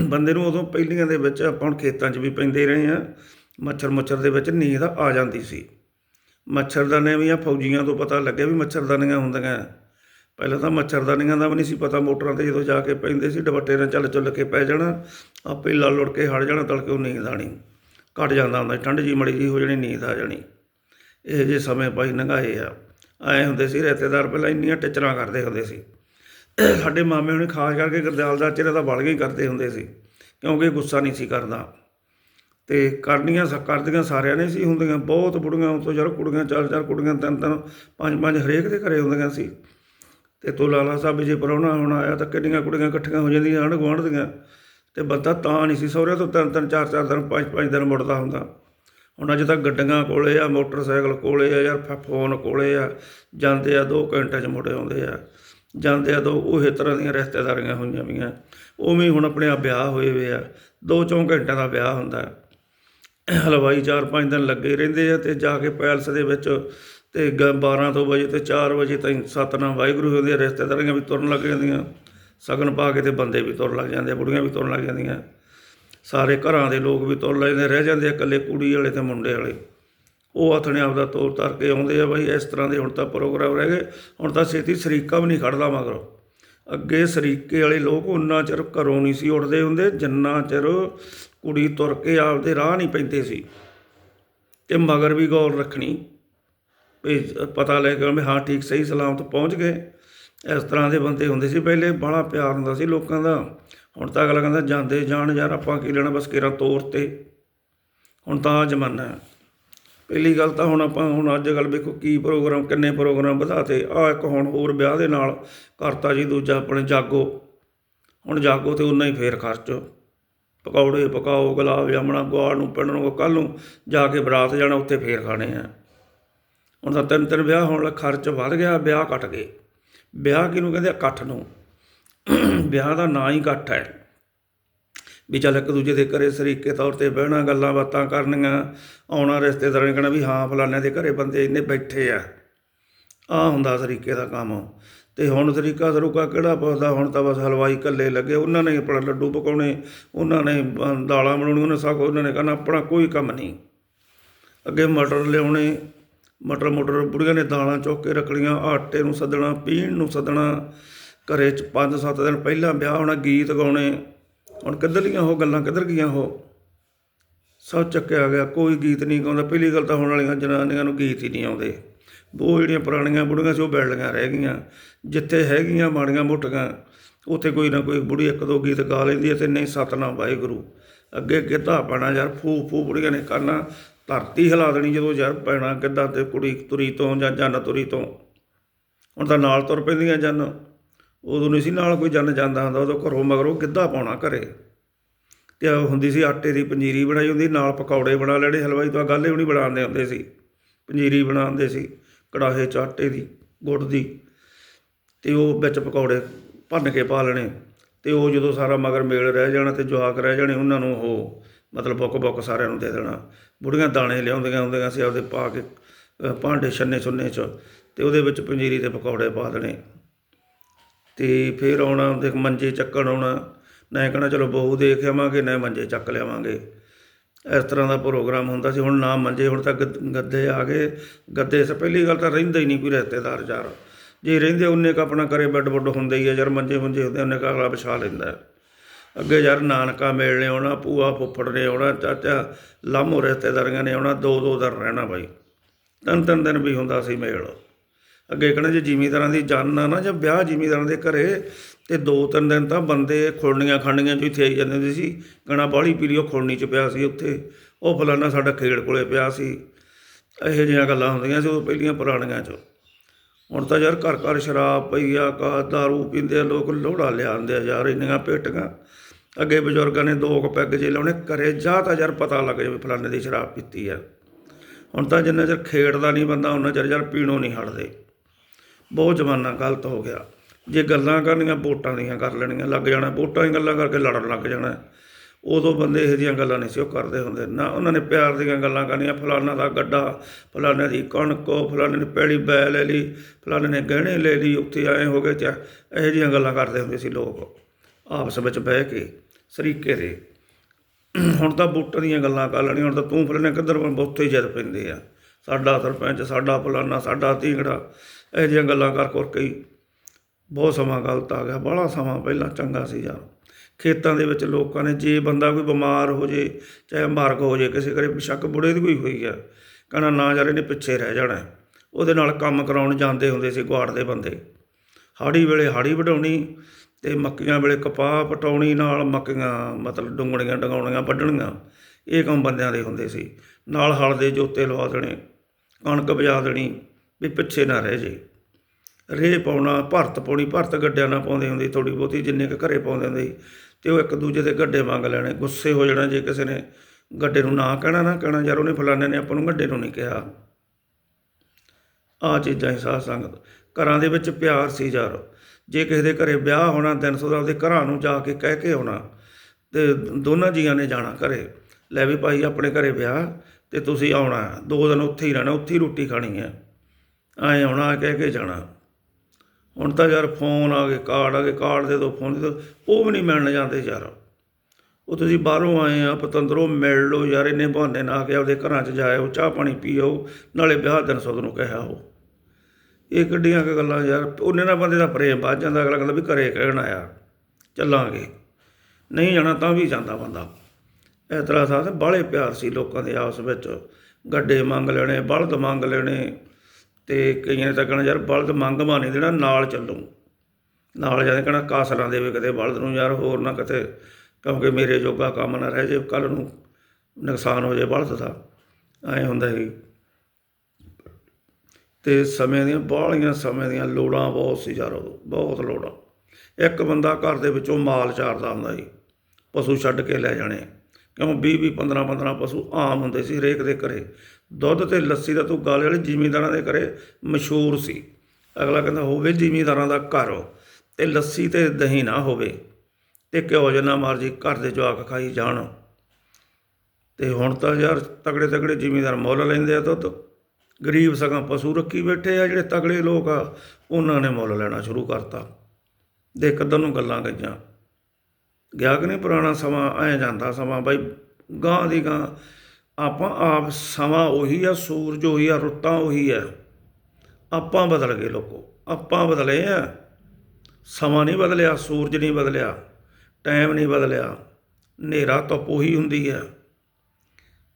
ਬੰਦੇ ਨੂੰ ਉਦੋਂ ਪਹਿਲੀਆਂ ਦੇ ਵਿੱਚ ਆਪਾਂ ਹੁਣ ਖੇਤਾਂ 'ਚ ਵੀ ਪੈਂਦੇ ਰਹੇ ਆ ਮੱਛਰ ਮੱਛਰ ਦੇ ਵਿੱਚ ਨੀਂਦ ਆ ਜਾਂਦੀ ਸੀ। ਮੱਛਰਦਾਨੇ ਵੀ ਆ ਫੌਜੀਆਂ ਤੋਂ ਪਤਾ ਲੱਗਿਆ ਵੀ ਮੱਛਰਦਾਨੀਆਂ ਹੁੰਦੀਆਂ। ਪਹਿਲਾਂ ਤਾਂ ਮੱਛਰਦਾਨੀਆਂ ਦਾ ਵੀ ਨਹੀਂ ਸੀ ਪਤਾ ਮੋਟਰਾਂ ਤੇ ਜਦੋਂ ਜਾ ਕੇ ਪੈਂਦੇ ਸੀ ਦੁਪੱਟੇ ਨਾਲ ਚੱਲ ਚੁੱਲ ਕੇ ਪੈ ਜਾਣਾ ਆਪੇ ਲੜ ਲੁੜ ਕੇ ਹਟ ਜਾਣਾ ਤੜਕੇ ਉਹ ਨੀਂਦ ਆਣੀ ਘਟ ਜਾਂਦਾ ਹੁੰਦਾ ਸੀ, ਠੰਡ ਜੀ ਮੜੀ ਜੀ ਹੋ ਜਾਣੀ ਨੀਂਦ ਆ ਜਾਣੀ। ਇਹ ਜੇ ਸਮੇਂ ਭਾਈ ਲੰਘਾਏ ਆ। ਆਏ ਹੁੰਦੇ ਸੀ ਰਿਸ਼ਤੇਦਾਰ ਪਹਿਲਾਂ ਇੰਨੀਆਂ ਟਿਚਰਾਂ ਕਰਦੇ ਹੁੰਦੇ ਸੀ। ਸਾਡੇ ਮਾਮੇ ਹੁਣੇ ਖਾਸ ਕਰਕੇ ਗਰਦਿਆਲ ਦਾ ਚਿਹਰਾ ਤਾਂ ਬਲ ਗਈ ਕਰਦੇ ਹੁੰਦੇ ਸੀ ਕਿਉਂਕਿ ਗੁੱਸਾ ਨਹੀਂ ਸੀ ਕਰਦਾ। ਅਤੇ ਕਰਨੀਆਂ ਸ- ਕਰਦੀਆਂ ਸਾਰਿਆਂ ਨੇ ਸੀ, ਹੁੰਦੀਆਂ ਬਹੁਤ ਬੁੜੀਆਂ ਉਤੋਂ ਯਾਰ ਕੁੜੀਆਂ ਚਾਰ ਚਾਰ ਕੁੜੀਆਂ, ਤਿੰਨ ਤਿੰਨ, ਪੰਜ ਪੰਜ ਹਰੇਕ ਦੇ ਘਰੇ ਹੁੰਦੀਆਂ ਸੀ। ਤੇ ਤੂੰ ਲਾਲਾ ਸਾਹਿਬ ਜੇ ਪ੍ਰਾਹੁਣਾ ਹੁਣ ਆਇਆ ਤਾਂ ਕਿੰਨੀਆਂ ਕੁੜੀਆਂ ਇਕੱਠੀਆਂ ਹੋ ਜਾਂਦੀਆਂ ਆਂਢ ਗੁਆਂਢ ਦੀਆਂ। ਤੇ ਬੰਦਾ ਤਾਂ ਨਹੀਂ ਸੀ, ਸਹੁਰਿਆਂ ਤੋਂ ਤਿੰਨ ਤਿੰਨ, ਚਾਰ ਚਾਰ ਦਿਨ, ਪੰਜ ਪੰਜ ਦਿਨ ਮੁੜਦਾ ਹੁੰਦਾ। ਹੁਣ ਅੱਜ ਤਾਂ ਗੱਡੀਆਂ ਕੋਲੇ ਆ, ਮੋਟਰਸਾਈਕਲ ਕੋਲੇ ਆ, ਯਾਰ ਫ- ਫੋਨ ਕੋਲੇ ਆ, ਜਾਂਦੇ ਆ 2 ਘੰਟੇ 'ਚ ਮੁੜੇ ਆਉਂਦੇ ਆ। ਜਾਂਦੇ ਆ ਦੋ ਉਹੇ ਤਰ੍ਹਾਂ ਦੀਆਂ ਰਿਸ਼ਤੇਦਾਰੀਆਂ ਹੋਈਆਂ ਵੀਆਂ ਉਵੇਂ ਹੁਣ ਆਪਣੇ ਆ ਵਿਆਹ ਹੋਏ ਵੇ ਆ। 2-4 ਘੰਟਿਆਂ ਦਾ ਵਿਆਹ ਹੁੰਦਾ। ਹਲਵਾਈ 4-5 ਦਿਨ ਲੱਗੇ ਰਹਿੰਦੇ ਆ ਅਤੇ ਜਾ ਕੇ ਪੈਲਸ ਦੇ ਵਿੱਚ ਅਤੇ ਗ- 12 ਤੋਂ ਵਜੇ ਅਤੇ ਚਾਰ ਵਜੇ ਤਾਈਂ ਸਤਨਾਮ ਵਾਹਿਗੁਰੂ ਹੁੰਦੇ ਆ ਰਿਸ਼ਤੇਦਾਰੀਆਂ ਵੀ ਤੁਰਨ ਲੱਗ ਜਾਂਦੀਆਂ, ਸਗਨ ਪਾ ਕੇ ਤੇ ਬੰਦੇ ਵੀ ਤੁਰਨ ਲੱਗ ਜਾਂਦੇ ਆ, ਬੁੜੀਆਂ ਵੀ ਤੁਰਨ ਲੱਗ ਜਾਂਦੀਆਂ। ਸਾਰੇ ਘਰਾਂ ਦੇ ਲੋਕ ਵੀ ਤੁਰ ਜਾਂਦੇ, ਰਹਿ ਜਾਂਦੇ ਆ ਇਕੱਲੇ ਕੁੜੀ ਵਾਲੇ ਤੇ ਮੁੰਡੇ ਵਾਲੇ। ਉਹ ਆਥਣੇ ਆਪਦਾ ਤੋਰ ਤਰ ਕੇ ਆਉਂਦੇ ਆ, ਬਈ ਇਸ ਤਰ੍ਹਾਂ ਦੇ ਹੁਣ ਤਾਂ ਪ੍ਰੋਗਰਾਮ ਰਹਿ ਗਏ, ਹੁਣ ਤਾਂ ਛੇਤੀ ਸਰੀਕਾ ਵੀ ਨਹੀਂ ਖੜਦਾ ਮਗਰੋਂ। ਅੱਗੇ ਸਰੀਕੇ ਵਾਲੇ ਲੋਕ ਉਹਨਾਂ ਚਿਰ ਘਰੋਂ ਨਹੀਂ ਸੀ ਉੱਠਦੇ ਹੁੰਦੇ, ਜਿੰਨਾ ਚਿਰ ਕੁੜੀ ਤੁਰ ਕੇ ਆਪਦੇ ਰਾਹ ਨਹੀਂ ਪੈਂਦੇ ਸੀ। ਤੇ ਮਗਰ ਵੀ ਗੌਰ ਰੱਖਣੀ, ਵੀ ਪਤਾ ਲੈ ਕੇ ਵੀ ਹਾਂ, ਠੀਕ ਸਹੀ ਸਲਾਮਤ ਪਹੁੰਚ ਗਏ। ਇਸ ਤਰ੍ਹਾਂ ਦੇ ਬੰਦੇ ਹੁੰਦੇ ਸੀ ਪਹਿਲੇ ਬੜਾ ਪਿਆਰ ਹੁੰਦਾ ਸੀ ਲੋਕਾਂ ਦਾ। ਹੁਣ ਤਾਂ ਅਗਲਾ ਕਹਿੰਦਾ, ਜਾਂਦੇ ਜਾਣ ਯਾਰ ਆਪਾਂ ਕੀ ਲੈਣਾ, ਬਸ ਕੇਰਾ ਤੋਰ ਤੇ। ਹੁਣ ਤਾਂ ਆ ਜ਼ਮਾਨਾ ਹੈ। ਪਹਿਲੀ ਗੱਲ ਤਾਂ ਹੁਣ ਆਪਾਂ ਹੁਣ ਅੱਜ ਕੱਲ ਵੇਖੋ ਕੀ ਪ੍ਰੋਗਰਾਮ, ਕਿੰਨੇ ਪ੍ਰੋਗਰਾਮ ਵਧਾਤੇ ਆ ਇੱਕ ਹੁਣ ਹੋਰ ਵਿਆਹ ਦੇ ਨਾਲ ਕਰਤਾ ਜੀ ਦੂਜਾ ਆਪਣੇ ਜਾਗੋ। ਹੁਣ ਜਾਗੋ ਤੇ ਉਨਾ ਹੀ ਫੇਰ ਖਰਚੋ। ਪਕੌੜੇ ਪਕਾਓ, ਗੁਲਾਬ ਜਾਮਣਾ ਗੁਆੜ ਨੂੰ, ਪਿੰਡ ਨੂੰ ਕੱਲ ਨੂੰ ਜਾ ਕੇ ਬਰਾਤ ਜਾਣਾ, ਉੱਥੇ ਫੇਰ ਖਾਣੇ ਆ। ਹੁਣ ਤਾਂ ਤਿੰਨ ਤਿੰਨ ਵਿਆਹ ਹੋਣ ਖਰਚ ਵੱਧ ਗਿਆ, ਵਿਆਹ ਘਟ ਗਏ। ਵਿਆਹ ਕਿਹਨੂੰ ਕਹਿੰਦੇ ਇਕੱਠ ਨੂੰ। ਵਿਆਹ ਦਾ ਨਾਂ ਹੀ ਇਕੱਠ ਹੈ। ਵੀ ਚੱਲ ਇੱਕ ਦੂਜੇ ਦੇ ਘਰੇ ਸਰੀਕੇ ਤੌਰ ਤੇ ਬਹਿਣਾ, ਗੱਲਾਂ ਬਾਤਾਂ ਕਰਨੀਆਂ, ਆਉਣਾ, ਰਿਸ਼ਤੇਦਾਰਾਂ ਨੇ ਕਹਿਣਾ ਵੀ ਹਾਂ ਫਲਾਣੇ ਦੇ ਘਰੇ ਬੰਦੇ ਇੰਨੇ ਬੈਠੇ ਆ। ਆ ਹੁੰਦਾ ਸਰੀਕੇ ਦਾ ਕੰਮ। ਤੇ ਹੁਣ ਤਰੀਕਾ ਸਰੂਕਾ ਕਿਹੜਾ ਪੁੱਛਦਾ? ਹੁਣ ਤਾਂ ਬਸ ਹਲਵਾਈ ਕੱਲੇ ਲੱਗੇ, ਉਹਨਾਂ ਨੇ ਆਪਣਾ ਲੱਡੂ ਪਕਾਉਣੇ, ਉਹਨਾਂ ਨੇ ਦਾਲਾਂ ਬਣਾਉਣੀਆਂ, ਉਹਨਾਂ ਸਭ ਉਹਨਾਂ ਨੇ ਕਰਨਾ ਆਪਣਾ ਕੋਈ ਕੰਮ ਨਹੀਂ। ਅੱਗੇ ਮਟਰ ਲਿਆਉਣੇ, ਮਟਰ ਮਟਰ ਬੁੜੀਆਂ ਨੇ ਦਾਲਾਂ ਚੁੱਕ ਕੇ ਰੱਖਣੀਆਂ, ਆਟੇ ਨੂੰ ਸੱਦਣਾ, ਪੀਣ ਨੂੰ ਸੱਦਣਾ, ਘਰੇ ਚ 5-7 ਦਿਨ ਪਹਿਲਾਂ ਵਿਆਹ ਹੋਣਾ, ਗੀਤ ਗਾਉਣੇ। ਹੁਣ ਕਿੱਧਰਲੀਆਂ ਉਹ ਗੱਲਾਂ, ਕਿੱਧਰ ਗਈਆਂ ਉਹ? ਸਭ ਚੱਕਿਆ ਗਿਆ, ਕੋਈ ਗੀਤ ਨਹੀਂ ਗਾਉਂਦਾ। ਪਹਿਲੀ ਗੱਲ ਤਾਂ ਹੁਣ ਵਾਲੀਆਂ ਜਨਾਨੀਆਂ ਨੂੰ ਗੀਤ ਹੀ ਨਹੀਂ ਆਉਂਦੇ। ਉਹ ਜਿਹੜੀਆਂ ਪੁਰਾਣੀਆਂ ਬੁੜੀਆਂ ਸੀ, ਉਹ ਬੈਲੀਆਂ ਰਹਿ ਗਈਆਂ। ਜਿੱਥੇ ਹੈਗੀਆਂ ਮਾੜੀਆਂ ਮੋਟੀਆਂ, ਉੱਥੇ ਕੋਈ ਨਾ ਕੋਈ ਬੁੜੀ ਇੱਕ ਦੋ ਗੀਤ ਗਾ ਲੈਂਦੀ ਹੈ ਤੇ ਨਹੀਂ ਸਤਨਾਮ ਵਾਹਿਗੁਰੂ। ਅੱਗੇ ਗਿੱਧਾ ਪੈਣਾ ਯਾਰ, ਫੂ ਫੂ ਬੁੜੀਆਂ ਨੇ ਕਰਨਾ। ਧਰਤੀ ਹਿਲਾ ਦੇਣੀ ਜਦੋਂ ਯਾਰ ਪੈਣਾ ਗਿੱਧਾ ਤੇ ਕੁੜੀ ਤੁਰੀ ਤੋਂ ਜਾਂ ਜਨ ਤੁਰੀ ਤੋਂ। ਹੁਣ ਤਾਂ ਨਾਲ ਤੁਰ ਪੈਂਦੀਆਂ ਜਨ। ਉਦੋਂ ਨਹੀਂ ਸੀ, ਨਾਲ ਕੋਈ ਜਨ ਜਾਂਦਾ ਹੁੰਦਾ, ਉਦੋਂ ਘਰੋਂ ਮਗਰੋਂ ਗਿੱਧਾ ਪਾਉਣਾ ਘਰੇ। ਤੇ ਹੁੰਦੀ ਸੀ ਆਟੇ ਦੀ ਪੰਜੀਰੀ ਬਣਾਈ ਹੁੰਦੀ, ਨਾਲ ਪਕੌੜੇ ਬਣਾ ਲੈਣੇ, ਹਲਵਾਈ ਤੋਂ ਗੱਲ ਹੀ ਨਹੀਂ ਬਣਾਉਂਦੇ ਹੁੰਦੇ ਸੀ। ਪੰਜੀਰੀ ਬਣਾਉਂਦੇ ਸੀ, ਕੜਾਹੇ 'ਚ ਆਟੇ ਦੀ, ਗੁੜ ਦੀ, ਤੇ ਉਹ ਵਿੱਚ ਪਕੌੜੇ ਭੰਨ ਕੇ ਪਾ ਲੈਣੇ। ਤੇ ਉਹ ਜਦੋਂ ਸਾਰਾ ਮਗਰ ਮੇਲ ਰਹਿ ਜਾਣਾ ਤੇ ਜਵਾਕ ਰਹਿ ਜਾਣੇ, ਉਹਨਾਂ ਨੂੰ ਉਹ ਮਤਲਬ ਬੁੱਕ ਬੁੱਕ ਸਾਰਿਆਂ ਨੂੰ ਦੇ ਦੇਣਾ। ਬੁੜੀਆਂ ਦਾਣੇ ਲਿਆਉਂਦੀਆਂ ਹੁੰਦੀਆਂ ਸੀ, ਆਪਦੇ ਪਾ ਕੇ, ਭਾਂਡੇ ਛੰਨੇ ਛੁੰਨੇ 'ਚ, ਤੇ ਉਹਦੇ ਵਿੱਚ ਪੰਜੀਰੀ ਦੇ ਪਕੌੜੇ ਪਾ ਦੇਣੇ। ਅਤੇ ਫਿਰ ਆਉਣਾ, ਦੇਖ ਮੰਜੇ ਚੱਕਣ ਆਉਣਾ। ਨਾ ਕਹਿਣਾ, ਚਲੋ ਬਹੂ ਦੇਖ ਆਵਾਂਗੇ, ਨਾ ਮੰਜੇ ਚੱਕ ਲਿਆਵਾਂਗੇ। ਇਸ ਤਰ੍ਹਾਂ ਦਾ ਪ੍ਰੋਗਰਾਮ ਹੁੰਦਾ ਸੀ। ਹੁਣ ਨਾ ਮੰਜੇ, ਹੁਣ ਤਾਂ ਗੱਦ- ਗੱਦੇ ਆ ਗਏ। ਗੱਦੇ ਸ ਪਹਿਲੀ ਗੱਲ ਤਾਂ ਰਹਿੰਦਾ ਹੀ ਨਹੀਂ ਕੋਈ ਰਿਸ਼ਤੇਦਾਰ ਯਾਰ। ਜੇ ਰਹਿੰਦੇ, ਉਹਨੇ ਕ ਆਪਣਾ ਕਰੇ ਬੈੱਡ ਬੁੱਡ ਹੁੰਦਾ ਹੀ ਆ। ਯਾਰ ਮੰਜੇ ਮੁੰਜੇ ਹੁੰਦੇ, ਉਹਨੇ ਕਾ ਅਗਲਾ ਵਿਛਾ ਲੈਂਦਾ। ਅੱਗੇ ਯਾਰ ਨਾਨਕਾ ਮਿਲਣੇ ਆਉਣਾ, ਭੂਆ ਫੁੱਫੜ ਨੇ ਆਉਣਾ, ਚਾਚਾ ਲਾਮੋ ਰਿਸ਼ਤੇਦਾਰੀਆਂ ਨੇ ਆਉਣਾ ਦੋ ਦੋ ਦਰ ਰਹਿਣਾ ਬਾਈ। ਤਿੰਨ ਤਿੰਨ ਦਿਨ ਵੀ ਹੁੰਦਾ ਸੀ ਮੇਲ। ਅੱਗੇ ਕਹਿੰਦੇ ਜੇ ਜ਼ਿਮੀਂਦਾਰਾਂ ਦੀ ਜਾਨ ਆ ਨਾ ਜਾਂ ਵਿਆਹ ਜ਼ਿਮੀਂਦਾਰਾਂ ਦੇ ਘਰੇ, ਤੇ ਦੋ ਤਿੰਨ ਦਿਨ ਤਾਂ ਬੰਦੇ ਖੁਰਨੀਆਂ ਖਾਣੀਆਂ ਚ ਇੱਥੇ ਆਈ ਜਾਂਦੇ ਹੁੰਦੇ ਸੀ। ਕਹਣਾ ਬਾਹਲੀ ਪੀਲੀ ਉਹ ਖੁਰਨੀ ਚ ਪਿਆ ਸੀ ਉੱਥੇ। ਉਹ ਫਲਾਨਾ ਸਾਡਾ ਖੇੜ ਕੋਲੇ ਪਿਆ ਸੀ। ਇਹੋ ਜਿਹੀਆਂ ਗੱਲਾਂ ਹੁੰਦੀਆਂ ਸੀ ਉਹ ਪਹਿਲੀਆਂ ਪੁਰਾਣੀਆਂ ਚ। ਹੁਣ ਤਾਂ ਯਾਰ ਘਰ ਘਰ ਸ਼ਰਾਬ ਪਈ ਆ ਕਾ ਦਾਰੂ ਪੀਂਦੇ ਆ, ਲੋਕ ਲੋੜਾ ਲਿਆਉਂਦੇ ਆ ਯਾਰ ਇੰਨੀਆਂ ਪੇਟੀਆਂ। ਅੱਗੇ ਬਜ਼ੁਰਗਾਂ ਨੇ ਦੋ ਕੁ ਪੈਗ ਜੇ ਲਾਉਣੇ, ਘਰੇ ਜਾ ਤਾਂ ਯਾਰ ਪਤਾ ਲੱਗ ਜਾਵੇ ਫਲਾਣੇ ਦੀ ਸ਼ਰਾਬ ਪੀਤੀ ਆ। ਹੁਣ ਤਾਂ ਜਿੰਨਾ ਚਿਰ ਖੇਡਦਾ ਨਹੀਂ ਬੰਦਾ ਉਹਨਾਂ ਚਿਰ ਯਾਰ ਪੀਣੋਂ ਨਹੀਂ ਹਟਦੇ। ਬਹੁਤ ਜ਼ਮਾਨਾ ਗਲਤ ਹੋ ਗਿਆ। ਜੇ ਗੱਲਾਂ ਕਰਨੀਆਂ, ਵੋਟਾਂ ਦੀਆਂ ਕਰ ਲੈਣੀਆਂ, ਲੱਗ ਜਾਣਾ। ਵੋਟਾਂ ਦੀ ਗੱਲਾਂ ਕਰਕੇ ਲੜਨ ਲੱਗ ਜਾਣਾ। ਉਦੋਂ ਬੰਦੇ ਇਹੋ ਜਿਹੀਆਂ ਗੱਲਾਂ ਨਹੀਂ ਸੀ, ਉਹ ਕਰਦੇ ਹੁੰਦੇ। ਨਾ ਉਹਨਾਂ ਨੇ ਪਿਆਰ ਦੀਆਂ ਗੱਲਾਂ ਕਰਨੀਆਂ। ਫਲਾਣਾ ਦਾ ਗੱਡਾ ਫਲਾਣੇ ਦੀ ਕਣਕ ਫਲਾਣੇ ਨੇ ਪੈੜੀ ਬੈ ਲੈ ਲਈ ਫਲਾਣੇ ਨੇ ਗਹਿਣੇ ਲੈ ਲਈ, ਉੱਥੇ ਆਏ ਹੋ ਗਏ ਚਾ। ਇਹੋ ਜਿਹੀਆਂ ਗੱਲਾਂ ਕਰਦੇ ਹੁੰਦੇ ਸੀ ਲੋਕ, ਆਪਸ ਵਿੱਚ ਬਹਿ ਕੇ, ਸਰੀਕੇ ਦੇ। ਹੁਣ ਤਾਂ ਵੋਟਾਂ ਦੀਆਂ ਗੱਲਾਂ ਕਰ ਲੈਣੀਆਂ। ਹੁਣ ਤਾਂ ਤੂੰ ਫਲਾਣੇ ਕਿੱਧਰ ਉੱਥੇ ਹੀ ਜਿੱਦ ਪੈਂਦੇ ਆ। ਸਾਡਾ ਸਰਪੰਚ, ਸਾਡਾ ਫਲਾਨਾ, ਸਾਡਾ ਤੀਂਗੜਾ। ਇਹੋ ਜਿਹੀਆਂ ਗੱਲਾਂ ਕਰ ਕਰ ਕੇ ਹੀ ਬਹੁਤ ਸਮਾਂ ਗਲਤ ਆ ਗਿਆ ਬੜਾ ਸਮਾਂ ਪਹਿਲਾਂ ਚੰਗਾ ਸੀ ਯਾਰ। ਖੇਤਾਂ ਦੇ ਵਿੱਚ ਲੋਕਾਂ ਨੇ ਜੇ ਬੰਦਾ ਕੋਈ ਬਿਮਾਰ ਹੋ ਜੇ, ਚਾਹੇ ਮਾਰਗ ਹੋ ਜੇ, ਕਿਸੇ ਕਰੇ ਸ਼ੱਕ ਬੁੜੇ ਦੀ ਕੋਈ ਹੋਈ ਆ ਕਹਿਣਾ ਨਾ ਯਾਰ ਇਹਨੇ ਪਿੱਛੇ ਰਹਿ ਜਾਣਾ। ਉਹਦੇ ਨਾਲ ਕੰਮ ਕਰਾਉਣ ਜਾਂਦੇ ਹੁੰਦੇ ਸੀ ਗੁਆੜ ਦੇ ਬੰਦੇ। ਹਾੜੀ ਵੇਲੇ ਹਾੜੀ ਵਢਾਉਣੀ ਤੇ ਮੱਕੀਆਂ ਵੇਲੇ ਕਪਾਹ ਪਟਾਉਣੀ ਨਾਲ ਮੱਕੀਆਂ, ਮਤਲਬ ਡੁੰਗਣੀਆਂ ਡੰਗਾਉਣੀਆਂ ਵੱਢਣੀਆਂ, ਇਹ ਕੰਮ ਬੰਦਿਆਂ ਦੇ ਹੁੰਦੇ ਸੀ। ਨਾਲ ਹਲ ਦੇ ਜੋਤੇ ਲਵਾ ਦੇਣੇ, ਕਣਕ ਬਜਾ ਦੇਣੀ ਵੀ ਪਿੱਛੇ ਨਾ ਰਹਿ ਜੇ। ਰੇਹ ਪਾਉਣਾ, ਭਰਤ ਪਾਉਣੀ, ਭਰਤ ਗੱਡਿਆਂ ਨਾਲ ਪਾਉਂਦੇ ਹੁੰਦੇ ਥੋੜੀ ਬਹੁਤੀ, ਜਿੰਨੇ ਕੁ ਘਰੇ ਪਾਉਂਦੇ ਹੁੰਦੇ ਸੀ, ਤੇ ਉਹ ਇੱਕ ਦੂਜੇ ਦੇ ਗੱਡੇ ਮੰਗ ਲੈਣੇ। ਗੁੱਸੇ ਹੋ ਜਾਣਾ ਜੇ ਕਿਸੇ ਨੇ ਗੱਡੇ ਨੂੰ ਨਾ ਕਹਿਣਾ ਨਾ ਕਹਿਣਾ। ਯਾਰ ਉਹਨੇ ਫਲਾਣੇ ਨੇ ਆਪਾਂ ਨੂੰ ਗੱਡੇ ਨੂੰ ਨਹੀਂ ਕਿਹਾ। ਆ ਚੀਜ਼ਾਂ ਹੀ ਸਾਧ ਸੰਗਤ। ਘਰਾਂ ਦੇ ਵਿੱਚ ਪਿਆਰ ਸੀ ਯਾਰ। ਜੇ ਕਿਸੇ ਦੇ ਘਰੇ ਵਿਆਹ ਹੋਣਾ 300 ਦਾ ਉਹਦੇ ਘਰਾਂ ਨੂੰ ਜਾ ਕੇ ਕਹਿ ਕੇ ਆਉਣਾ, ਤੇ ਦੋਨਾਂ ਜੀਆਂ ਨੇ ਜਾਣਾ ਘਰੇ। ਲੈ ਵੀ ਭਾਈ, ਆਪਣੇ ਘਰੇ ਵਿਆਹ, ਤੇ ਤੁਸੀਂ ਆਉਣਾ। ਦੋ ਦਿਨ ਉੱਥੇ ਹੀ ਰਹਿਣਾ, ਉੱਥੇ ਹੀ ਰੋਟੀ ਖਾਣੀ ਹੈ। ਐਂ ਆਉਣਾ ਕਹਿ ਕੇ ਜਾਣਾ। ਹੁਣ ਤਾਂ ਯਾਰ ਫੋਨ ਆ ਗਏ ਕਾਰਡ ਆ ਗਏ ਕਾਰਡ ਦੇ ਦੋ ਫੋਨ ਦੇ ਦਿਓ ਉਹ ਵੀ ਨਹੀਂ ਮਿਲਣ ਜਾਂਦੇ ਯਾਰ। ਉਹ ਤੁਸੀਂ ਬਾਹਰੋਂ ਆਏ ਆ, ਪਤੰਦਰੋਂ ਮਿਲ ਲਓ ਯਾਰ, ਇੰਨੇ ਬਹਾਨੇ ਨਾ ਕੇ ਆਪਦੇ ਘਰਾਂ 'ਚ ਜਾਇਓ, ਚਾਹ ਪਾਣੀ ਪੀਓ, ਨਾਲੇ ਵਿਆਹ ਦਿਨ ਸੁੱਧ ਨੂੰ ਕਹਿਆ ਹੋ ਇਹ ਕਿੱਡੀਆਂ ਕੁ ਗੱਲਾਂ ਯਾਰ, ਉਹਨੇ ਨਾਲ ਬੰਦੇ ਦਾ ਪ੍ਰੇਮ ਵੱਧ ਜਾਂਦਾ, ਅਗਲਾ ਕਹਿੰਦਾ ਵੀ ਘਰੇ ਕਹਿਣ ਆਇਆ, ਚੱਲਾਂਗੇ। ਨਹੀਂ ਜਾਣਾ ਤਾਂ ਵੀ ਜਾਂਦਾ ਬੰਦਾ। ਇਸ ਤਰ੍ਹਾਂ ਸਾਥ, ਬਾਹਲੇ ਪਿਆਰ ਸੀ ਲੋਕਾਂ ਦੇ ਆਪਸ ਵਿੱਚ। ਗੱਡੇ ਮੰਗ ਲੈਣੇ, ਬਲਦ ਮੰਗ ਲੈਣੇ ਤੇ ਕਈਆਂ ਨੇ ਤਾਂ ਕਹਿਣਾ ਯਾਰ ਬਲਦ ਮੰਗ ਮਾ ਨਹੀਂ ਦੇਣਾ ਨਾਲ ਚੱਲੂ। ਨਾਲ ਜਾਂਦੇ ਕਹਿਣਾ ਕਾਸਰਾਂ ਦੇ ਵੀ ਕਿਤੇ ਬਲਦ ਨੂੰ ਯਾਰ, ਹੋਰ ਨਾ ਕਿਤੇ ਕਿਉਂਕਿ ਮੇਰੇ ਜੋਗਾ ਕੰਮ ਨਾ ਰਹਿ ਜੇ ਕੱਲ ਨੂੰ ਨੁਕਸਾਨ ਹੋ ਜੇ ਬਲਦ ਦਾ। ਐਂ ਹੁੰਦਾ ਸੀ। ਤੇ ਸਮੇਂ ਦੀਆਂ, ਬਾਹਲੀਆਂ ਸਮੇਂ ਦੀਆਂ ਲੋੜਾਂ ਬਹੁਤ ਸੀ ਯਾਰ ਉਦੋਂ ਬਹੁਤ ਲੋੜਾਂ। ਇੱਕ ਬੰਦਾ ਘਰ ਦੇ ਵਿੱਚੋਂ ਮਾਲ ਚਾਰਦਾ ਹੁੰਦਾ ਸੀ, ਪਸ਼ੂ ਛੱਡ ਕੇ ਲੈ ਜਾਣੇ। ਕਿਉਂ 20 20 15 15 ਪਸ਼ੂ ਆਮ ਹੁੰਦੇ ਸੀ ਹਰੇਕ ਦੇ ਘਰੇ। ਦੁੱਧ ਤੇ ਲੱਸੀ ਦਾ ਤੂੰ ਗੱਲ ਵਾਲੇ ਜ਼ਿਮੀਂਦਾਰਾਂ ਦੇ ਘਰੇ ਮਸ਼ਹੂਰ ਸੀ। ਅਗਲਾ ਕਹਿੰਦਾ, ਹੋਵੇ ਜ਼ਿਮੀਂਦਾਰਾਂ ਦਾ ਘਰ, ਤੇ ਲੱਸੀ ਤੇ ਦਹੀਂ ਨਾ ਹੋਵੇ, ਤੇ ਘਿਓ ਜਿੰਨਾ ਮਰਜ਼ੀ ਘਰ ਦੇ ਜਵਾਕ ਖਾਈ ਜਾਣ। ਤੇ ਹੁਣ ਤਾਂ ਯਾਰ ਤਗੜੇ ਤਗੜੇ ਜ਼ਿਮੀਂਦਾਰ ਮੁੱਲ ਲੈਂਦੇ ਆ ਦੁੱਧ। ਗਰੀਬ ਸਗਾਂ ਪਸ਼ੂ ਰੱਖੀ ਬੈਠੇ ਆ ਜਿਹੜੇ ਤਗੜੇ ਲੋਕ ਆ, ਉਹਨਾਂ ਨੇ ਮੁੱਲ ਲੈਣਾ ਸ਼ੁਰੂ ਕਰਤਾ। ਦੇ ਕਦੋਂ ਨੂੰ ਗੱਲਾਂ ਗਈਆਂ। ਗਿਆ ਕਿ ਨਹੀਂ ਪੁਰਾਣਾ ਸਮਾਂ, ਐ ਜਾਂਦਾ ਸਮਾਂ, ਬਾਈ ਗਾਂ ਦੀ ਗਾਂ ਆਪਾਂ ਆਪ ਸਮਾਂ ਉਹੀ ਆ ਸੂਰਜ ਉਹੀ ਆ ਰੁੱਤਾਂ ਉਹੀ ਆ। ਆਪਾਂ ਬਦਲ ਗਏ ਲੋਕੋ ਆਪਾਂ ਬਦਲੇ ਆ। ਸਮਾਂ ਨਹੀਂ ਬਦਲਿਆ ਸੂਰਜ ਨਹੀਂ ਬਦਲਿਆ ਟਾਈਮ ਨਹੀਂ ਬਦਲਿਆ ਹਨੇਰਾ ਧੁੱਪ ਉਹੀ ਹੁੰਦੀ ਹੈ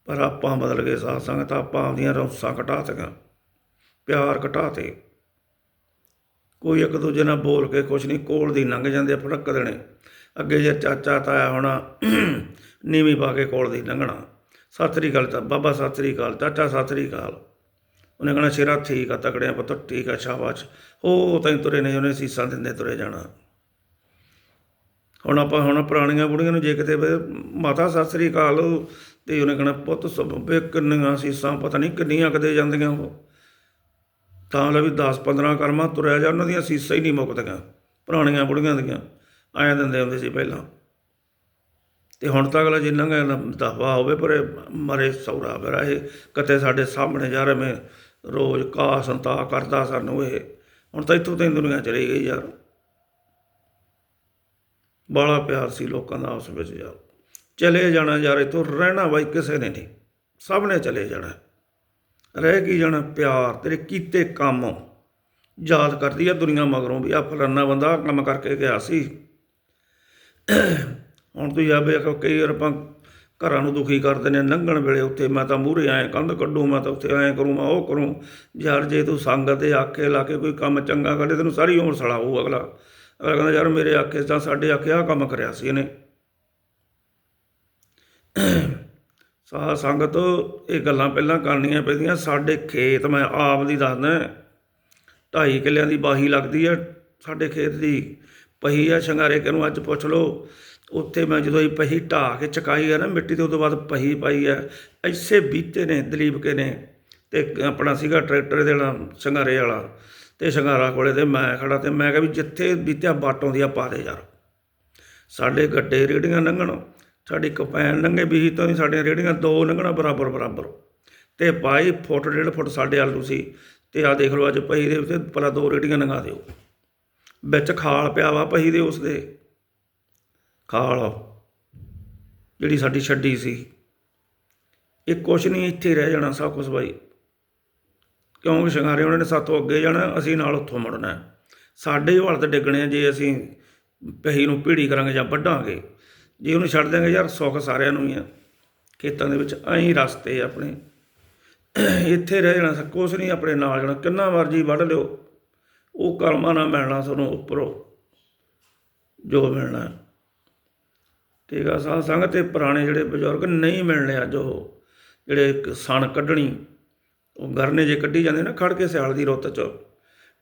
ਪਰ ਆਪਾਂ ਬਦਲ ਗਏ ਸਾਧ ਸੰਗਤ ਆਪਾਂ ਆਪਦੀਆਂ ਰੌਸਾਂ ਘਟਾਤੀਆਂ ਪਿਆਰ ਘਟਾਤੇ ਕੋਈ ਇੱਕ ਦੂਜੇ ਨਾਲ ਬੋਲ ਕੇ ਕੁਛ ਨਹੀਂ ਕੋਲ ਦੀ ਲੰਘ ਜਾਂਦੇ ਆ, ਫੜਕ ਦੇਣੇ। ਅੱਗੇ ਜੇ ਚਾਚਾ ਤਾਇਆ ਹੋਣਾ ਨੀਵੀਂ ਪਾ ਕੇ ਕੋਲ ਦੀ ਲੰਘਣਾ। ਸਤਿ ਸ੍ਰੀ ਅਕਾਲ ਤਾਂ, ਬਾਬਾ ਸਤਿ ਸ੍ਰੀ ਅਕਾਲ, ਚਾਚਾ ਸਤਿ ਸ੍ਰੀ ਅਕਾਲ। ਉਹਨੇ ਕਹਣਾ, ਸ਼ੇਰਾ ਠੀਕ ਆ ਤਕੜਿਆਂ ਪੁੱਤ, ਠੀਕ ਆ, ਸ਼ਾਬਾਸ਼। ਉਹ ਤੈਨੂੰ ਤੁਰੇ ਨੇ, ਉਹਨੇ ਸੀਸਾਂ ਦਿੰਦੇ ਤੁਰੇ ਜਾਣਾ। ਹੁਣ ਆਪਾਂ, ਹੁਣ ਪੁਰਾਣੀਆਂ ਬੁੜੀਆਂ ਨੂੰ ਜੇ ਕਿਤੇ ਮਾਤਾ ਸਤਿ ਸ੍ਰੀ ਅਕਾਲ ਤੇ ਉਹਨੇ ਕਹਣਾ, ਪੁੱਤ, ਸਭ ਵੇ ਕਿੰਨੀਆਂ ਸੀਸਾਂ, ਪਤਾ ਨਹੀਂ ਕਿੰਨੀਆਂ ਕਦੇ ਜਾਂਦੀਆਂ ਉਹ। ਤਾਂ ਲੈ ਵੀ 10 15 ਕਰਮਾਂ ਤੁਰਿਆ ਜਾ, ਉਹਨਾਂ ਦੀਆਂ ਸੀਸਾਂ ਹੀ ਨਹੀਂ ਮੁੱਕਦੀਆਂ, ਪੁਰਾਣੀਆਂ ਬੁੜੀਆਂ ਦੀਆਂ। ਆਇਆ ਦਿੰਦੇ ਹੁੰਦੇ ਸੀ ਪਹਿਲਾਂ। ਤੇ ਹੁਣ ਤਾਂ ਅਗਲਾ ਜਿੰਨਾ ਦਫਾ ਹੋਵੇ, ਪਰ ਇਹ ਮਰੇ ਸੌਰਾ ਮੇਰਾ ਇਹ, ਕਿਤੇ ਸਾਡੇ ਸਾਹਮਣੇ ਯਾਰ ਰਹੇ ਮੈਂ ਰੋਜ਼ ਕਾ ਸੰਤਾ ਕਰਦਾ ਸਾਨੂੰ ਇਹ। ਹੁਣ ਤਾਂ ਇੱਥੋਂ ਤਾਂ ਦੁਨੀਆ ਚਲੀ ਗਈ ਯਾਰ। ਬਾਲਾ ਪਿਆਰ ਸੀ ਲੋਕਾਂ ਦਾ ਆਪਸ ਵਿੱਚ ਯਾਰ। ਚਲੇ ਜਾਣਾ ਯਾਰ, ਇੱਥੋਂ ਰਹਿਣਾ ਬਾਈ ਕਿਸੇ ਨੇ ਨਹੀਂ। ਸਭ ਨੇ ਚਲੇ ਜਾਣਾ। ਰਹਿ ਕੀ ਜਾਣਾ ਪਿਆਰ, ਤੇਰੇ ਕੀਤੇ ਕੰਮ। ਯਾਦ ਕਰਦੀ ਆ ਦੁਨੀਆ ਮਗਰੋਂ ਵੀ ਆ ਫਲਾਨਾ ਬੰਦਾ ਕੰਮ ਕਰਕੇ ਗਿਆ ਸੀ। ਹੁਣ ਤੁਸੀਂ ਆਵੇ ਆਖੋ ਕਈ ਵਾਰ ਆਪਾਂ ਘਰਾਂ ਨੂੰ ਦੁਖੀ ਕਰਦੇ ਨੇ ਲੰਘਣ ਵੇਲੇ ਉੱਥੇ ਮੈਂ ਤਾਂ ਮੂਹਰੇ ਆਏ ਕੰਧ ਕੱਢੂ, ਮੈਂ ਤਾਂ ਉੱਥੇ ਐਂ ਕਰੂੰ, ਮੈਂ ਉਹ ਕਰੂੰ। ਯਾਰ ਜੇ ਤੂੰ ਸੰਗਤ ਦੇ ਆਖੇ ਲਾ ਕੇ ਕੋਈ ਕੰਮ ਚੰਗਾ ਕਰੇ ਤੈਨੂੰ ਸਾਰੀ ਉਮਰ ਸੜਾ ਹੋਊ ਅਗਲਾ। ਅਗਲਾ ਕਹਿੰਦਾ, ਯਾਰ ਮੇਰੇ ਆਖੇ ਤਾਂ ਸਾਡੇ ਆਖੇ ਆਹ ਕੰਮ ਕਰਿਆ ਸੀ ਇਹਨੇ। ਸਾਧ ਸੰਗਤ, ਇਹ ਗੱਲਾਂ ਪਹਿਲਾਂ ਕਰਨੀਆਂ ਪੈਂਦੀਆਂ। ਸਾਡੇ ਖੇਤ ਮੈਂ ਆਪ ਦੀ ਦੱਸਦਾ, ਢਾਈ ਕਿੱਲਿਆਂ ਦੀ ਬਾਹੀ ਲੱਗਦੀ ਹੈ ਸਾਡੇ ਖੇਤ ਦੀ। ਪਹੀ ਆ, ਸ਼ੰਗਾਰੇ ਕੇ ਅੱਜ ਪੁੱਛ ਲਓ? ਉੱਥੇ ਮੈਂ ਜਦੋਂ ਇਹ ਪਹੀ ਢਾਹ ਕੇ ਚਕਾਈ ਹੈ ਨਾ, ਮਿੱਟੀ ਤੇ ਉਦੋਂ ਬਾਅਦ ਪਹੀ ਪਾਈ ਹੈ ਐਸੇ ਬੀਤੇ ਨੇ ਦਲੀਪ ਕੇ ਨੇ ਤੇ ਆਪਣਾ ਸੀਗਾ ਟਰੈਕਟਰ ਦੇ ਵਾਲਾ ਸ਼ੰਗਾਰੇ ਵਾਲਾ। ਤੇ ਸ਼ੰਗਾਰਾ ਕੋਲੇ ਤੇ ਮੈਂ ਖੜਾ ਤੇ ਮੈਂ ਕਿਹਾ ਵੀ ਜਿੱਥੇ ਬੀਤਿਆ ਬਾਟੋਂ ਦੀ ਆ, ਪਾ ਦੇ ਯਾਰ। ਸਾਡੇ ਗੱਡੇ ਰੇੜੀਆਂ ਲੰਘਣ, ਸਾਡੀ ਕਪੈਨ ਲੰਘੇ ਵੀ ਤਾਂ ਨਹੀਂ ਸਾਡੀਆਂ ਰੇੜੀਆਂ ਦੋ ਲੰਘਣਾ ਬਰਾਬਰ ਬਰਾਬਰ। ਤੇ ਭਾਈ ਫੁੱਟ, ਡੇਢ ਫੁੱਟ ਸਾਡੇ ਆਲੂ ਸੀ। ਤੇ ਆ ਦੇਖ ਲਓ ਅੱਜ ਪਹੀ ਦੇ ਉੱਤੇ ਪਹਿਲਾਂ ਦੋ ਰੇੜੀਆਂ ਲੰਘਾ ਦਿਓ। ਵਿੱਚ ਖਾਲ ਪਿਆ ਵਾ ਪਹੀ ਦੇ ਉਸ ਦੇ ਖਾਲ ਜਿਹੜੀ ਸਾਡੀ ਛੱਡੀ ਸੀ। ਇਹ ਕੁਛ ਨਹੀਂ, ਇੱਥੇ ਰਹਿ ਜਾਣਾ ਸਭ ਕੁਝ ਬਾਈ। ਕਿਉਂਕਿ ਸ਼ਿੰਗਾਰੇ ਉਹਨਾਂ ਨੇ, ਸਾਤੋਂ ਅੱਗੇ ਜਾਣਾ, ਅਸੀਂ ਨਾਲ ਉੱਥੋਂ ਮੁੜਨਾ ਸਾਡੇ ਹੀ ਹਾਲਤ ਡਿੱਗਣੇ ਆ, ਜੇ ਅਸੀਂ ਪਹੀ ਨੂੰ ਪੀੜੀ ਕਰਾਂਗੇ ਜਾਂ ਵੱਢਾਂਗੇ। ਜੇ ਉਹਨੂੰ ਛੱਡ ਦਿਆਂਗੇ ਯਾਰ, ਸੁੱਖ ਸਾਰਿਆਂ ਨੂੰ ਹੀ ਆ। ਖੇਤਾਂ ਦੇ ਵਿੱਚ ਐਂ ਰਸਤੇ ਆਪਣੇ। ਇੱਥੇ ਰਹਿ ਜਾਣਾ ਕੁਛ ਨਹੀਂ, ਆਪਣੇ ਨਾਲ ਜਾਣਾ। ਕਿੰਨਾ ਮਰਜ਼ੀ ਵੱਢ ਲਿਓ। ਉਹ ਕਰਮਾਂ ਨਾਲ ਮਿਲਣਾ ਤੁਹਾਨੂੰ ਉੱਪਰੋਂ। ਜੋ ਮਿਲਣਾ। ਠੀਕ ਆ, ਸਾਧ ਸੰਗਤ ਤੇ ਪੁਰਾਣੇ ਜਿਹੜੇ ਬਜ਼ੁਰਗ ਨਹੀਂ ਮਿਲਣੇ ਅੱਜ ਉਹ, ਜਿਹੜੇ ਇੱਕ ਸਣ ਕੱਢਣੀ, ਉਹ ਗਰਨੇ ਜੇ ਕੱਢੀ ਜਾਂਦੇ ਨਾ ਖੜ ਕੇ ਸਿਆਲ ਦੀ ਰੁੱਤ ਚ।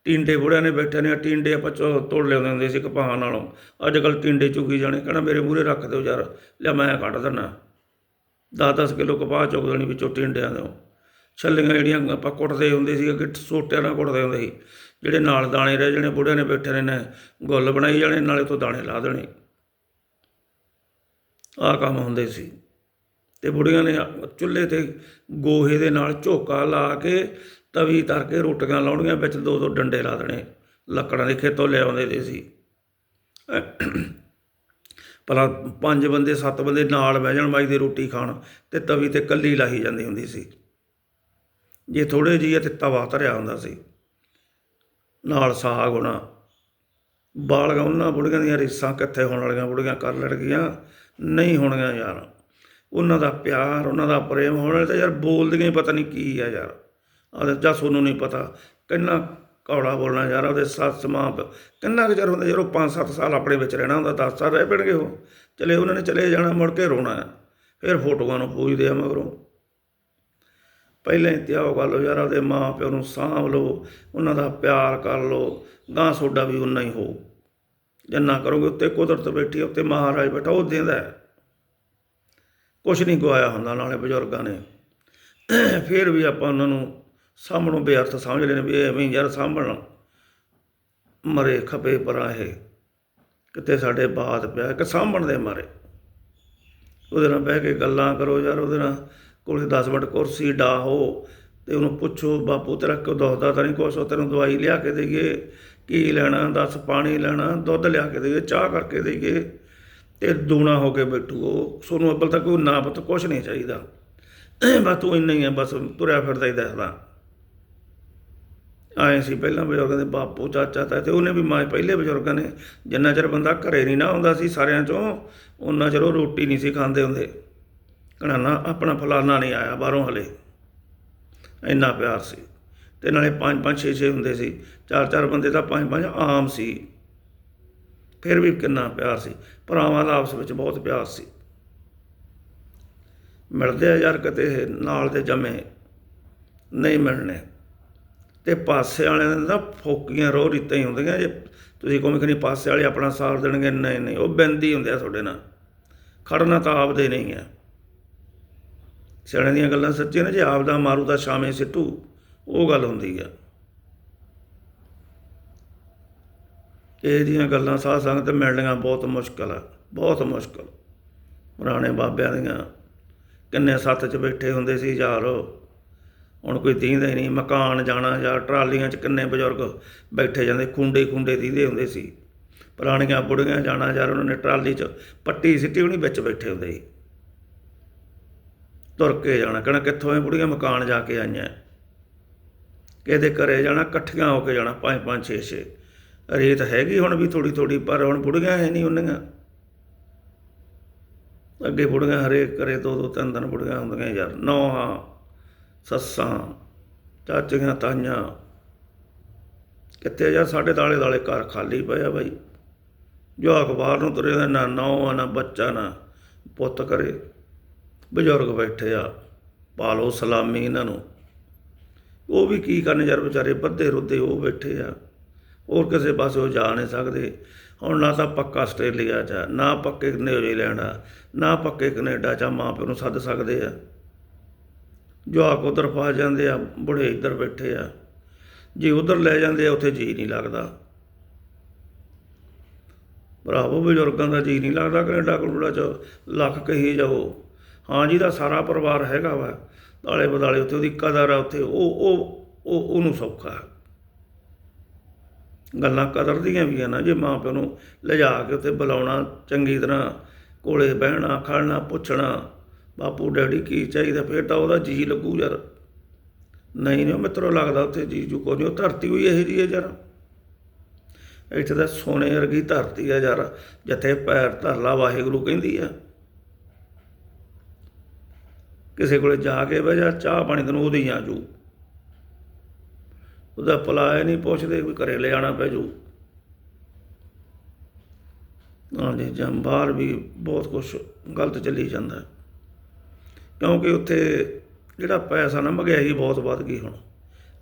ਟਿੰਡੇ ਬੁੜਿਆਂ ਨੇ ਬੈਠੇ ਨੇ, ਟਿੰਡੇ ਆਪਾਂ ਚੋ ਤੋੜ ਲਿਆਉਂਦੇ ਹੁੰਦੇ ਸੀ ਕਪਾਹਾਂ ਨਾਲੋਂ। ਅੱਜ ਕੱਲ ਟਿੰਡੇ ਚੁਗੀ ਜਾਣੇ, ਕਹਿੰਦਾ ਮੇਰੇ ਮੂਹਰੇ ਰੱਖ ਦਿਓ ਯਾਰ, ਲਿਆ ਮੈਂ ਕੱਢ ਦਿੰਨਾ। 10-10 ਕਿਲੋ ਕਪਾਹ ਚੁੱਕ ਦੇਣੀ ਵਿੱਚੋਂ ਟਿੰਡਿਆਂ ਦੇ ਛੱਲੀਆਂ ਜਿਹੜੀਆਂ ਆਪਾਂ ਕੁੱਟਦੇ ਹੁੰਦੇ ਸੀ ਅੱਗੇ ਸੋਟਿਆਂ ਨਾਲ ਕੁੱਟਦੇ ਹੁੰਦੇ ਸੀ। ਜਿਹੜੇ ਨਾਲ ਦਾਣੇ ਰਹਿ ਜਾਣੇ, ਬੁੜਿਆਂ ਨੇ ਬੈਠੇ ਨੇ ਨੇ ਗੁੱਲ ਬਣਾਈ ਜਾਣੇ, ਨਾਲੇ ਤੋਂ ਦਾਣੇ ਲਾ ਦੇਣੇ। ਆ ਕੰਮ ਹੁੰਦੇ ਸੀ। ਤੇ ਬੁੜੀਆਂ ਨੇ ਚੁੱਲ੍ਹੇ ਤੇ ਗੋਹੇ ਦੇ ਨਾਲ ਝੋਕਾ ਲਾ ਕੇ ਤਵੀ ਧਰ ਕੇ ਰੋਟੀਆਂ ਲਾਉਣੀਆਂ, ਵਿੱਚ ਦੋ ਦੋ ਡੰਡੇ ਲਾ ਦੇਣੇ। ਲੱਕੜਾਂ ਦੇ ਖੇਤੋਂ ਲਿਆਉਂਦੇ ਦੇ ਸੀ। ਭਲਾ ਪੰਜ ਬੰਦੇ, ਸੱਤ ਬੰਦੇ ਨਾਲ ਬਹਿ ਜਾਣ ਬਾਈ ਦੀ ਰੋਟੀ ਖਾਣ ਤੇ ਤਵੀ ਤੇ ਕੱਲੀ ਲਾਹੀ ਜਾਂਦੀ ਹੁੰਦੀ ਸੀ। ਜੇ ਥੋੜੇ ਜਿਹੀ ਤੇ ਤਵਾ ਧਰਿਆ ਹੁੰਦਾ ਸੀ। ਨਾਲ ਸਾਗ ਹੋਣਾ। ਬਾਲਗਾ, ਉਹਨਾਂ ਬੁੜੀਆਂ ਦੀਆਂ ਰੀਸਾਂ ਕਿੱਥੇ ਹੋਣ ਵਾਲੀਆਂ? ਬੁੜੀਆਂ ਕਰ ਲੜ ਨਹੀਂ ਹੋਣਗੀਆਂ ਯਾਰ। ਉਹਨਾਂ ਦਾ ਪਿਆਰ, ਉਹਨਾਂ ਦਾ ਪ੍ਰੇਮ ਹੋਣ ਵਾਲੇ ਤਾਂ ਯਾਰ ਬੋਲਦੀਆਂ ਹੀ ਪਤਾ ਨਹੀਂ ਕੀ ਆ ਯਾਰ। ਆਹ ਜਾਂ ਸੋਨੂੰ ਨਹੀਂ ਪਤਾ। ਕਿੰਨਾ ਕੌੜਾ ਬੋਲਣਾ ਯਾਰ ਉਹਦੇ ਸੱਸ ਮਾਂ ਪਿਓ। ਕਿੰਨਾ ਕੁ ਚਿਰ ਹੁੰਦਾ ਯਾਰ ਉਹ 5-7 ਸਾਲ ਆਪਣੇ ਵਿੱਚ ਰਹਿਣਾ ਹੁੰਦਾ 10 ਸਾਲ ਰਹਿ ਪੈਣਗੇ ਉਹ। ਚਲੇ ਉਹਨਾਂ ਨੇ ਚਲੇ ਜਾਣਾ, ਮੁੜ ਕੇ ਰੋਣਾ ਫਿਰ ਫੋਟੋਆਂ ਨੂੰ ਪੂਜਦੇ ਆ ਮਗਰੋਂ। ਪਹਿਲਾਂ ਹੀ ਤਿਆਓ ਕਰ ਲਓ ਯਾਰ ਉਹਦੇ ਮਾਂ ਪਿਓ ਨੂੰ ਸਾਂਭ ਲਓ, ਉਹਨਾਂ ਦਾ ਪਿਆਰ ਕਰ ਲਓ। ਗਾਂ ਸੋਡਾ ਵੀ ਉਨਾ ਹੀ ਹੋਊ। ਜਿੰਨਾ ਕਰੋਗੇ ਉੱਤੇ ਕੁਦਰਤ ਬੈਠੀ ਉੱਤੇ ਮਹਾਰਾਜ ਬੈਠਾ, ਉਹ ਦਿੰਦਾ ਹੈ। ਕੁਛ ਨਹੀਂ ਗਵਾਇਆ ਹੁੰਦਾ ਨਾਲੇ ਬਜ਼ੁਰਗਾਂ ਨੇ। ਫਿਰ ਵੀ ਆਪਾਂ ਉਹਨਾਂ ਨੂੰ ਸਾਹਮਣੋਂ ਬੇਅਰਥ ਸਮਝ ਲੈਣੇ ਵੀ ਇਹ ਐਵੇਂ ਯਾਰ ਸਾਂਭਣ। ਮਰੇ ਖਪੇ ਪਰਾਂ ਇਹ। ਕਿਤੇ ਸਾਡੇ ਬਾਤ ਪਿਆ ਕਿ ਸਾਂਭਣ ਦੇ ਮਾਰੇ। ਉਹਦੇ ਨਾਲ ਬਹਿ ਕੇ ਗੱਲਾਂ ਕਰੋ ਯਾਰ, ਉਹਦੇ ਨਾਲ ਕੋਲੇ 10 ਮਿੰਟ ਕੁਰਸੀ ਡਾਹੋ ਤੇ ਉਹਨੂੰ ਪੁੱਛੋ, ਬਾਪੂ ਤੇਰਾ ਕਿਉਂ ਦੱਸਦਾ ਤਾਂ ਨਹੀਂ ਕੁਛ? ਉਹ ਤੈਨੂੰ ਦਵਾਈ ਲਿਆ ਕੇ ਦੇਈਏ। ਕੀ ਲੈਣਾ, ਦੱਸ ਪਾਣੀ ਲੈਣਾ, ਦੁੱਧ ਲਿਆ ਕੇ ਦੇਈਏ, ਚਾਹ ਕਰਕੇ ਦੇਈਏ ਤੇ ਦੂਣਾ ਹੋ ਕੇ ਬੈਠੂ ਉਹ। ਸੋਨੂੰ ਅੱਬਲ ਤੱਕ ਕੋਈ ਨਾ ਪਤ, ਕੁਛ ਨਹੀਂ ਚਾਹੀਦਾ। ਬਸ ਤੂੰ ਇੰਨਾ ਹੀ ਹੈ ਬਸ ਤੁਰਿਆ ਫਿਰਦਾ ਹੀ ਦੱਸਦਾ ਆਏ ਸੀ ਪਹਿਲਾਂ ਬਜ਼ੁਰਗਾਂ ਦੇ ਬਾਪੂ, ਚਾਚਾ ਤਾਂ ਤੇ ਉਹਨੇ ਵੀ ਮਾਂ, ਪਹਿਲੇ ਬਜ਼ੁਰਗਾਂ ਨੇ। ਜਿੰਨਾ ਚਿਰ ਬੰਦਾ ਘਰੇ ਨਹੀਂ ਨਾ ਆਉਂਦਾ ਸੀ ਸਾਰਿਆਂ ਚੋਂ ਉਹਨਾਂ ਚਿਰ ਉਹ ਰੋਟੀ ਨਹੀਂ ਸੀ ਖਾਂਦੇ ਹੁੰਦੇ। ਕਹਣਾ ਨਾ, ਆਪਣਾ ਫਲਾਨਾ ਨਹੀਂ ਆਇਆ ਬਾਹਰੋਂ ਹਲੇ। ਇੰਨਾ ਪਿਆਰ ਸੀ। ਤੇ ਨਾਲੇ ਪੰਜ ਪੰਜ ਛੇ ਛੇ ਹੁੰਦੇ ਸੀ। ਚਾਰ ਚਾਰ ਬੰਦੇ ਤਾਂ ਪੰਜ ਪੰਜ ਆਮ ਸੀ। ਫਿਰ ਵੀ ਕਿੰਨਾ ਪਿਆਰ ਸੀ। ਭਰਾਵਾਂ ਦਾ ਆਪਸ ਵਿੱਚ ਬਹੁਤ ਪਿਆਰ ਸੀ। ਮਿਲਦੇ ਆ ਯਾਰ ਕਿਤੇ, ਨਾਲ ਦੇ ਜਮੇ, ਨਹੀਂ ਮਿਲਣੇ। ਤੇ ਪਾਸੇ ਵਾਲਿਆਂ ਦੇ ਫੋਕੀਆਂ ਰੋ ਰੀਤਾਂ ਹੀ ਹੁੰਦੀਆਂ। ਜੇ ਤੁਸੀਂ ਕਹੋ ਕਿ ਪਾਸੇ ਵਾਲੇ ਆਪਣਾ ਸਾਥ ਦੇਣਗੇ, ਨਹੀਂ ਨਹੀਂ, ਉਹ ਬੰਦੀ ਹੁੰਦੇ ਆ ਤੁਹਾਡੇ ਨਾਲ। ਖੜਨਾ ਤਾਂ ਆਪਦੇ ਨਹੀਂ ਆ। ਸਿਆਣੇ ਦੀਆਂ ਗੱਲਾਂ ਸੱਚੀਆਂ ਨੇ, ਜੇ ਆਪਦਾ ਮਾਰੂ ਤਾਂ ਸ਼ਾਮੇ ਸਿੱਟੂ। ਉਹ ਗੱਲ ਹੁੰਦੀ ਆ। ਇਹ ਦੀਆਂ ਗੱਲਾਂ ਸਾਧ ਸੰਗਤ ਮਿਲਣੀਆਂ ਬਹੁਤ ਮੁਸ਼ਕਲ ਆ, ਬਹੁਤ ਮੁਸ਼ਕਲ। ਪੁਰਾਣੇ ਬਾਬਿਆਂ ਦੀਆਂ ਕਿੰਨੇ ਸੱਤ 'ਚ ਬੈਠੇ ਹੁੰਦੇ ਸੀ ਯਾਰ ਹੁਣ ਕੋਈ ਦੀਂਦਾ ਹੀ ਨਹੀਂ ਮਕਾਨ ਜਾਣਾ ਜਾਂ ਟਰਾਲੀਆਂ 'ਚ ਕਿੰਨੇ ਬਜ਼ੁਰਗ ਬੈਠੇ ਜਾਂਦੇ ਖੁੰਡੇ ਖੁੰਡੇ ਦੀਂਦੇ ਹੁੰਦੇ ਸੀ। ਪੁਰਾਣੀਆਂ ਬੁੜੀਆਂ ਜਾਣਾ ਯਾਰ ਉਹਨਾਂ ਨੇ ਟਰਾਲੀ 'ਚ ਪੱਟੀ ਸਿੱਟੀ ਹੋਣੀ ਵਿੱਚ ਬੈਠੇ ਹੁੰਦੇ ਸੀ। ਤੁਰ ਕੇ ਜਾਣਾ ਕਹਿਣਾ ਕਿੱਥੋਂ ਇਹ ਬੁੜੀਆਂ ਮਕਾਨ ਜਾ ਕੇ ਆਈਆਂ? ਕਿਹਦੇ ਘਰੇ ਜਾਣਾ, ਇਕੱਠੀਆਂ ਹੋ ਕੇ ਜਾਣਾ, ਪੰਜ ਪੰਜ, ਛੇ ਛੇ। ਰੇਤ ਹੈਗੀ ਹੁਣ ਵੀ ਥੋੜੀ ਥੋੜੀ ਪਰ ਹੁਣ ਬੁੜੀਆਂ ਹੈ ਨਹੀਂ ਉਹਨੀਆਂ ਅੱਗੇ ਬੁੜੀਆਂ ਹਰੇਕ ਘਰੇ ਦੋ ਦੋ, ਤਿੰਨ ਤਿੰਨ ਬੁੜੀਆਂ ਹੁੰਦੀਆਂ ਯਾਰ। ਨੌਹਾਂ, ਸੱਸਾਂ, ਚਾਚੀਆਂ, ਤਾਈਆਂ। ਕਿੱਥੇ ਜਾ ਸਾਡੇ ਦਾਲੇ ਦਾਲੇ ਘਰ ਖਾਲੀ ਪਏ ਆ ਬਾਈ। ਜੋ ਅਖਬਾਰ ਨੂੰ ਤੁਰੇ ਦਾ ਨਾ ਨੌ ਨਾ ਬੱਚਾ, ਨਾ ਪੁੱਤ ਕਰੇ ਬਜ਼ੁਰਗ ਬੈਠੇ ਆ। ਪਾਲੋ ਸਲਾਮੀ ਇਹਨਾਂ ਨੂੰ। ਉਹ ਵੀ ਕੀ ਕਰਨ ਯਾਰ ਵਿਚਾਰੇ ਬੱਧੇ ਰੁੱਧੇ ਉਹ ਬੈਠੇ ਆ। ਹੋਰ ਕਿਸੇ ਪਾਸੇ ਉਹ ਜਾ ਨਹੀਂ ਸਕਦੇ। ਹੁਣ ਨਾ ਤਾਂ ਪੱਕਾ ਆਸਟ੍ਰੇਲੀਆ ਚ ਆ, ਨਾ ਪੱਕੇ ਨਿਊਜ਼ੀਲੈਂਡ ਆ ਨਾ ਪੱਕੇ ਕੈਨੇਡਾ ਚ ਆ, ਮਾਂ ਪਿਓ ਨੂੰ ਸੱਦ ਸਕਦੇ ਆ। ਜਵਾਕ ਉਧਰ ਫਸ ਜਾਂਦੇ ਆ ਬੁੜੇ ਇੱਧਰ ਬੈਠੇ ਆ। ਜੇ ਉਧਰ ਲੈ ਜਾਂਦੇ ਆ ਉੱਥੇ ਜੀ ਨਹੀਂ ਲੱਗਦਾ। ਭਰਾਵੋ ਬਜ਼ੁਰਗਾਂ ਦਾ ਜੀ ਨਹੀਂ ਲੱਗਦਾ ਕੈਨੇਡਾ ਕਨੂਡਾ ਚ ਲੱਖ ਕਹੀ ਜਾਓ। ਹਾਂ ਜੀ ਦਾ ਸਾਰਾ ਪਰਿਵਾਰ ਹੈਗਾ ਵਾ। ਤਾਲੇ ਬਦਾਲੇ ਉੱਥੇ ਉਹਦੀ ਕਦਰ ਆ ਉੱਥੇ, ਉਹ ਉਹ ਉਹ, ਉਹਨੂੰ ਸੌਖਾ ਹੈ। ਗੱਲਾਂ ਕਦਰ ਦੀਆਂ ਵੀ ਆ ਨਾ, ਜੇ ਮਾਂ ਪਿਓ ਨੂੰ ਲਿਜਾ ਕੇ ਉੱਥੇ ਬੁਲਾਉਣਾ, ਚੰਗੀ ਤਰ੍ਹਾਂ ਕੋਲੇ ਬਹਿਣਾ ਖੜਨਾ ਪੁੱਛਣਾ, ਬਾਪੂ, ਡੈਡੀ ਕੀ ਚਾਹੀਦਾ, ਫੇਰ ਤਾਂ ਉਹਦਾ ਜੀ ਲੱਗੂ ਯਾਰ। ਨਹੀਂ ਨਹੀਂ ਮਿੱਤਰੋ ਲੱਗਦਾ ਉੱਥੇ ਜੀ ਜੂ ਕੋਈ ਨਹੀਂ, ਉਹ ਧਰਤੀ ਹੋਈ ਇਹੋ ਜਿਹੀ ਹੈ ਯਾਰ। ਇੱਥੇ ਤਾਂ ਸੋਨੇ ਵਰਗੀ ਧਰਤੀ ਆ ਯਾਰ, ਜਿੱਥੇ ਪੈਰ ਧਰਲਾ ਵਾਹਿਗੁਰੂ ਕਹਿੰਦੀ ਆ। ਕਿਸੇ ਕੋਲੇ ਜਾ ਕੇ ਬਹਿ ਜਾ, ਚਾਹ ਪਾਣੀ ਤੈਨੂੰ ਉਹਦੀ ਆ ਜੂ ਉਹਦਾ ਪਲਾਏ ਨਹੀਂ ਪੁੱਛਦੇ ਵੀ ਘਰੇ ਲੈ ਆਣਾ ਪੈ ਜੂ ਹਾਂਜੀ ਜਾਂ ਬਾਹਰ ਵੀ ਬਹੁਤ ਕੁਝ ਗਲਤ ਚੱਲੀ ਜਾਂਦਾ। ਕਿਉਂਕਿ ਉੱਥੇ ਜਿਹੜਾ ਪੈਸਾ ਨਾ ਮਹਿੰਗਾਈ ਬਹੁਤ ਵੱਧ ਗਈ ਹੁਣ।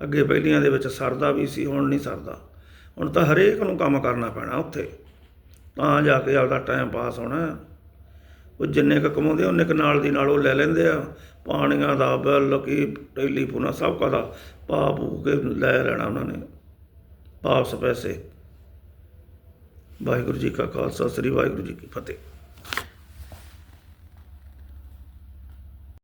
ਅੱਗੇ ਪਹਿਲੀਆਂ ਦੇ ਵਿੱਚ ਸਰਦਾ ਵੀ ਸੀ, ਹੁਣ ਨਹੀਂ ਸਰਦਾ। ਹੁਣ ਤਾਂ ਹਰੇਕ ਨੂੰ ਕੰਮ ਕਰਨਾ ਪੈਣਾ ਉੱਥੇ। ਤਾਂ ਜਾ ਕੇ ਆਪਦਾ ਟਾਈਮ ਪਾਸ ਹੋਣਾ। ਉਹ ਜਿੰਨੇ ਕੁ ਕਮਾਉਂਦੇ ਉਹਨੇ ਕੁ ਨਾਲ ਦੀ ਨਾਲ ਉਹ ਲੈ ਲੈਂਦੇ ਆ। ਪਾਣੀਆਂ ਦਾ ਬਿੱਲ, ਕੀ ਟੈਲੀਫੋਨਾਂ ਸਭ ਕਾ ਦਾ ਪਾ ਕੇ ਲੈ ਲੈਣਾ ਉਹਨਾਂ ਨੇ। ਵਾਪਸ ਪੈਸੇ। ਵਾਹਿਗੁਰੂ ਜੀ ਕਾ ਖਾਲਸਾ, ਸ੍ਰੀ ਵਾਹਿਗੁਰੂ ਜੀ ਕੀ ਫਤਿਹ।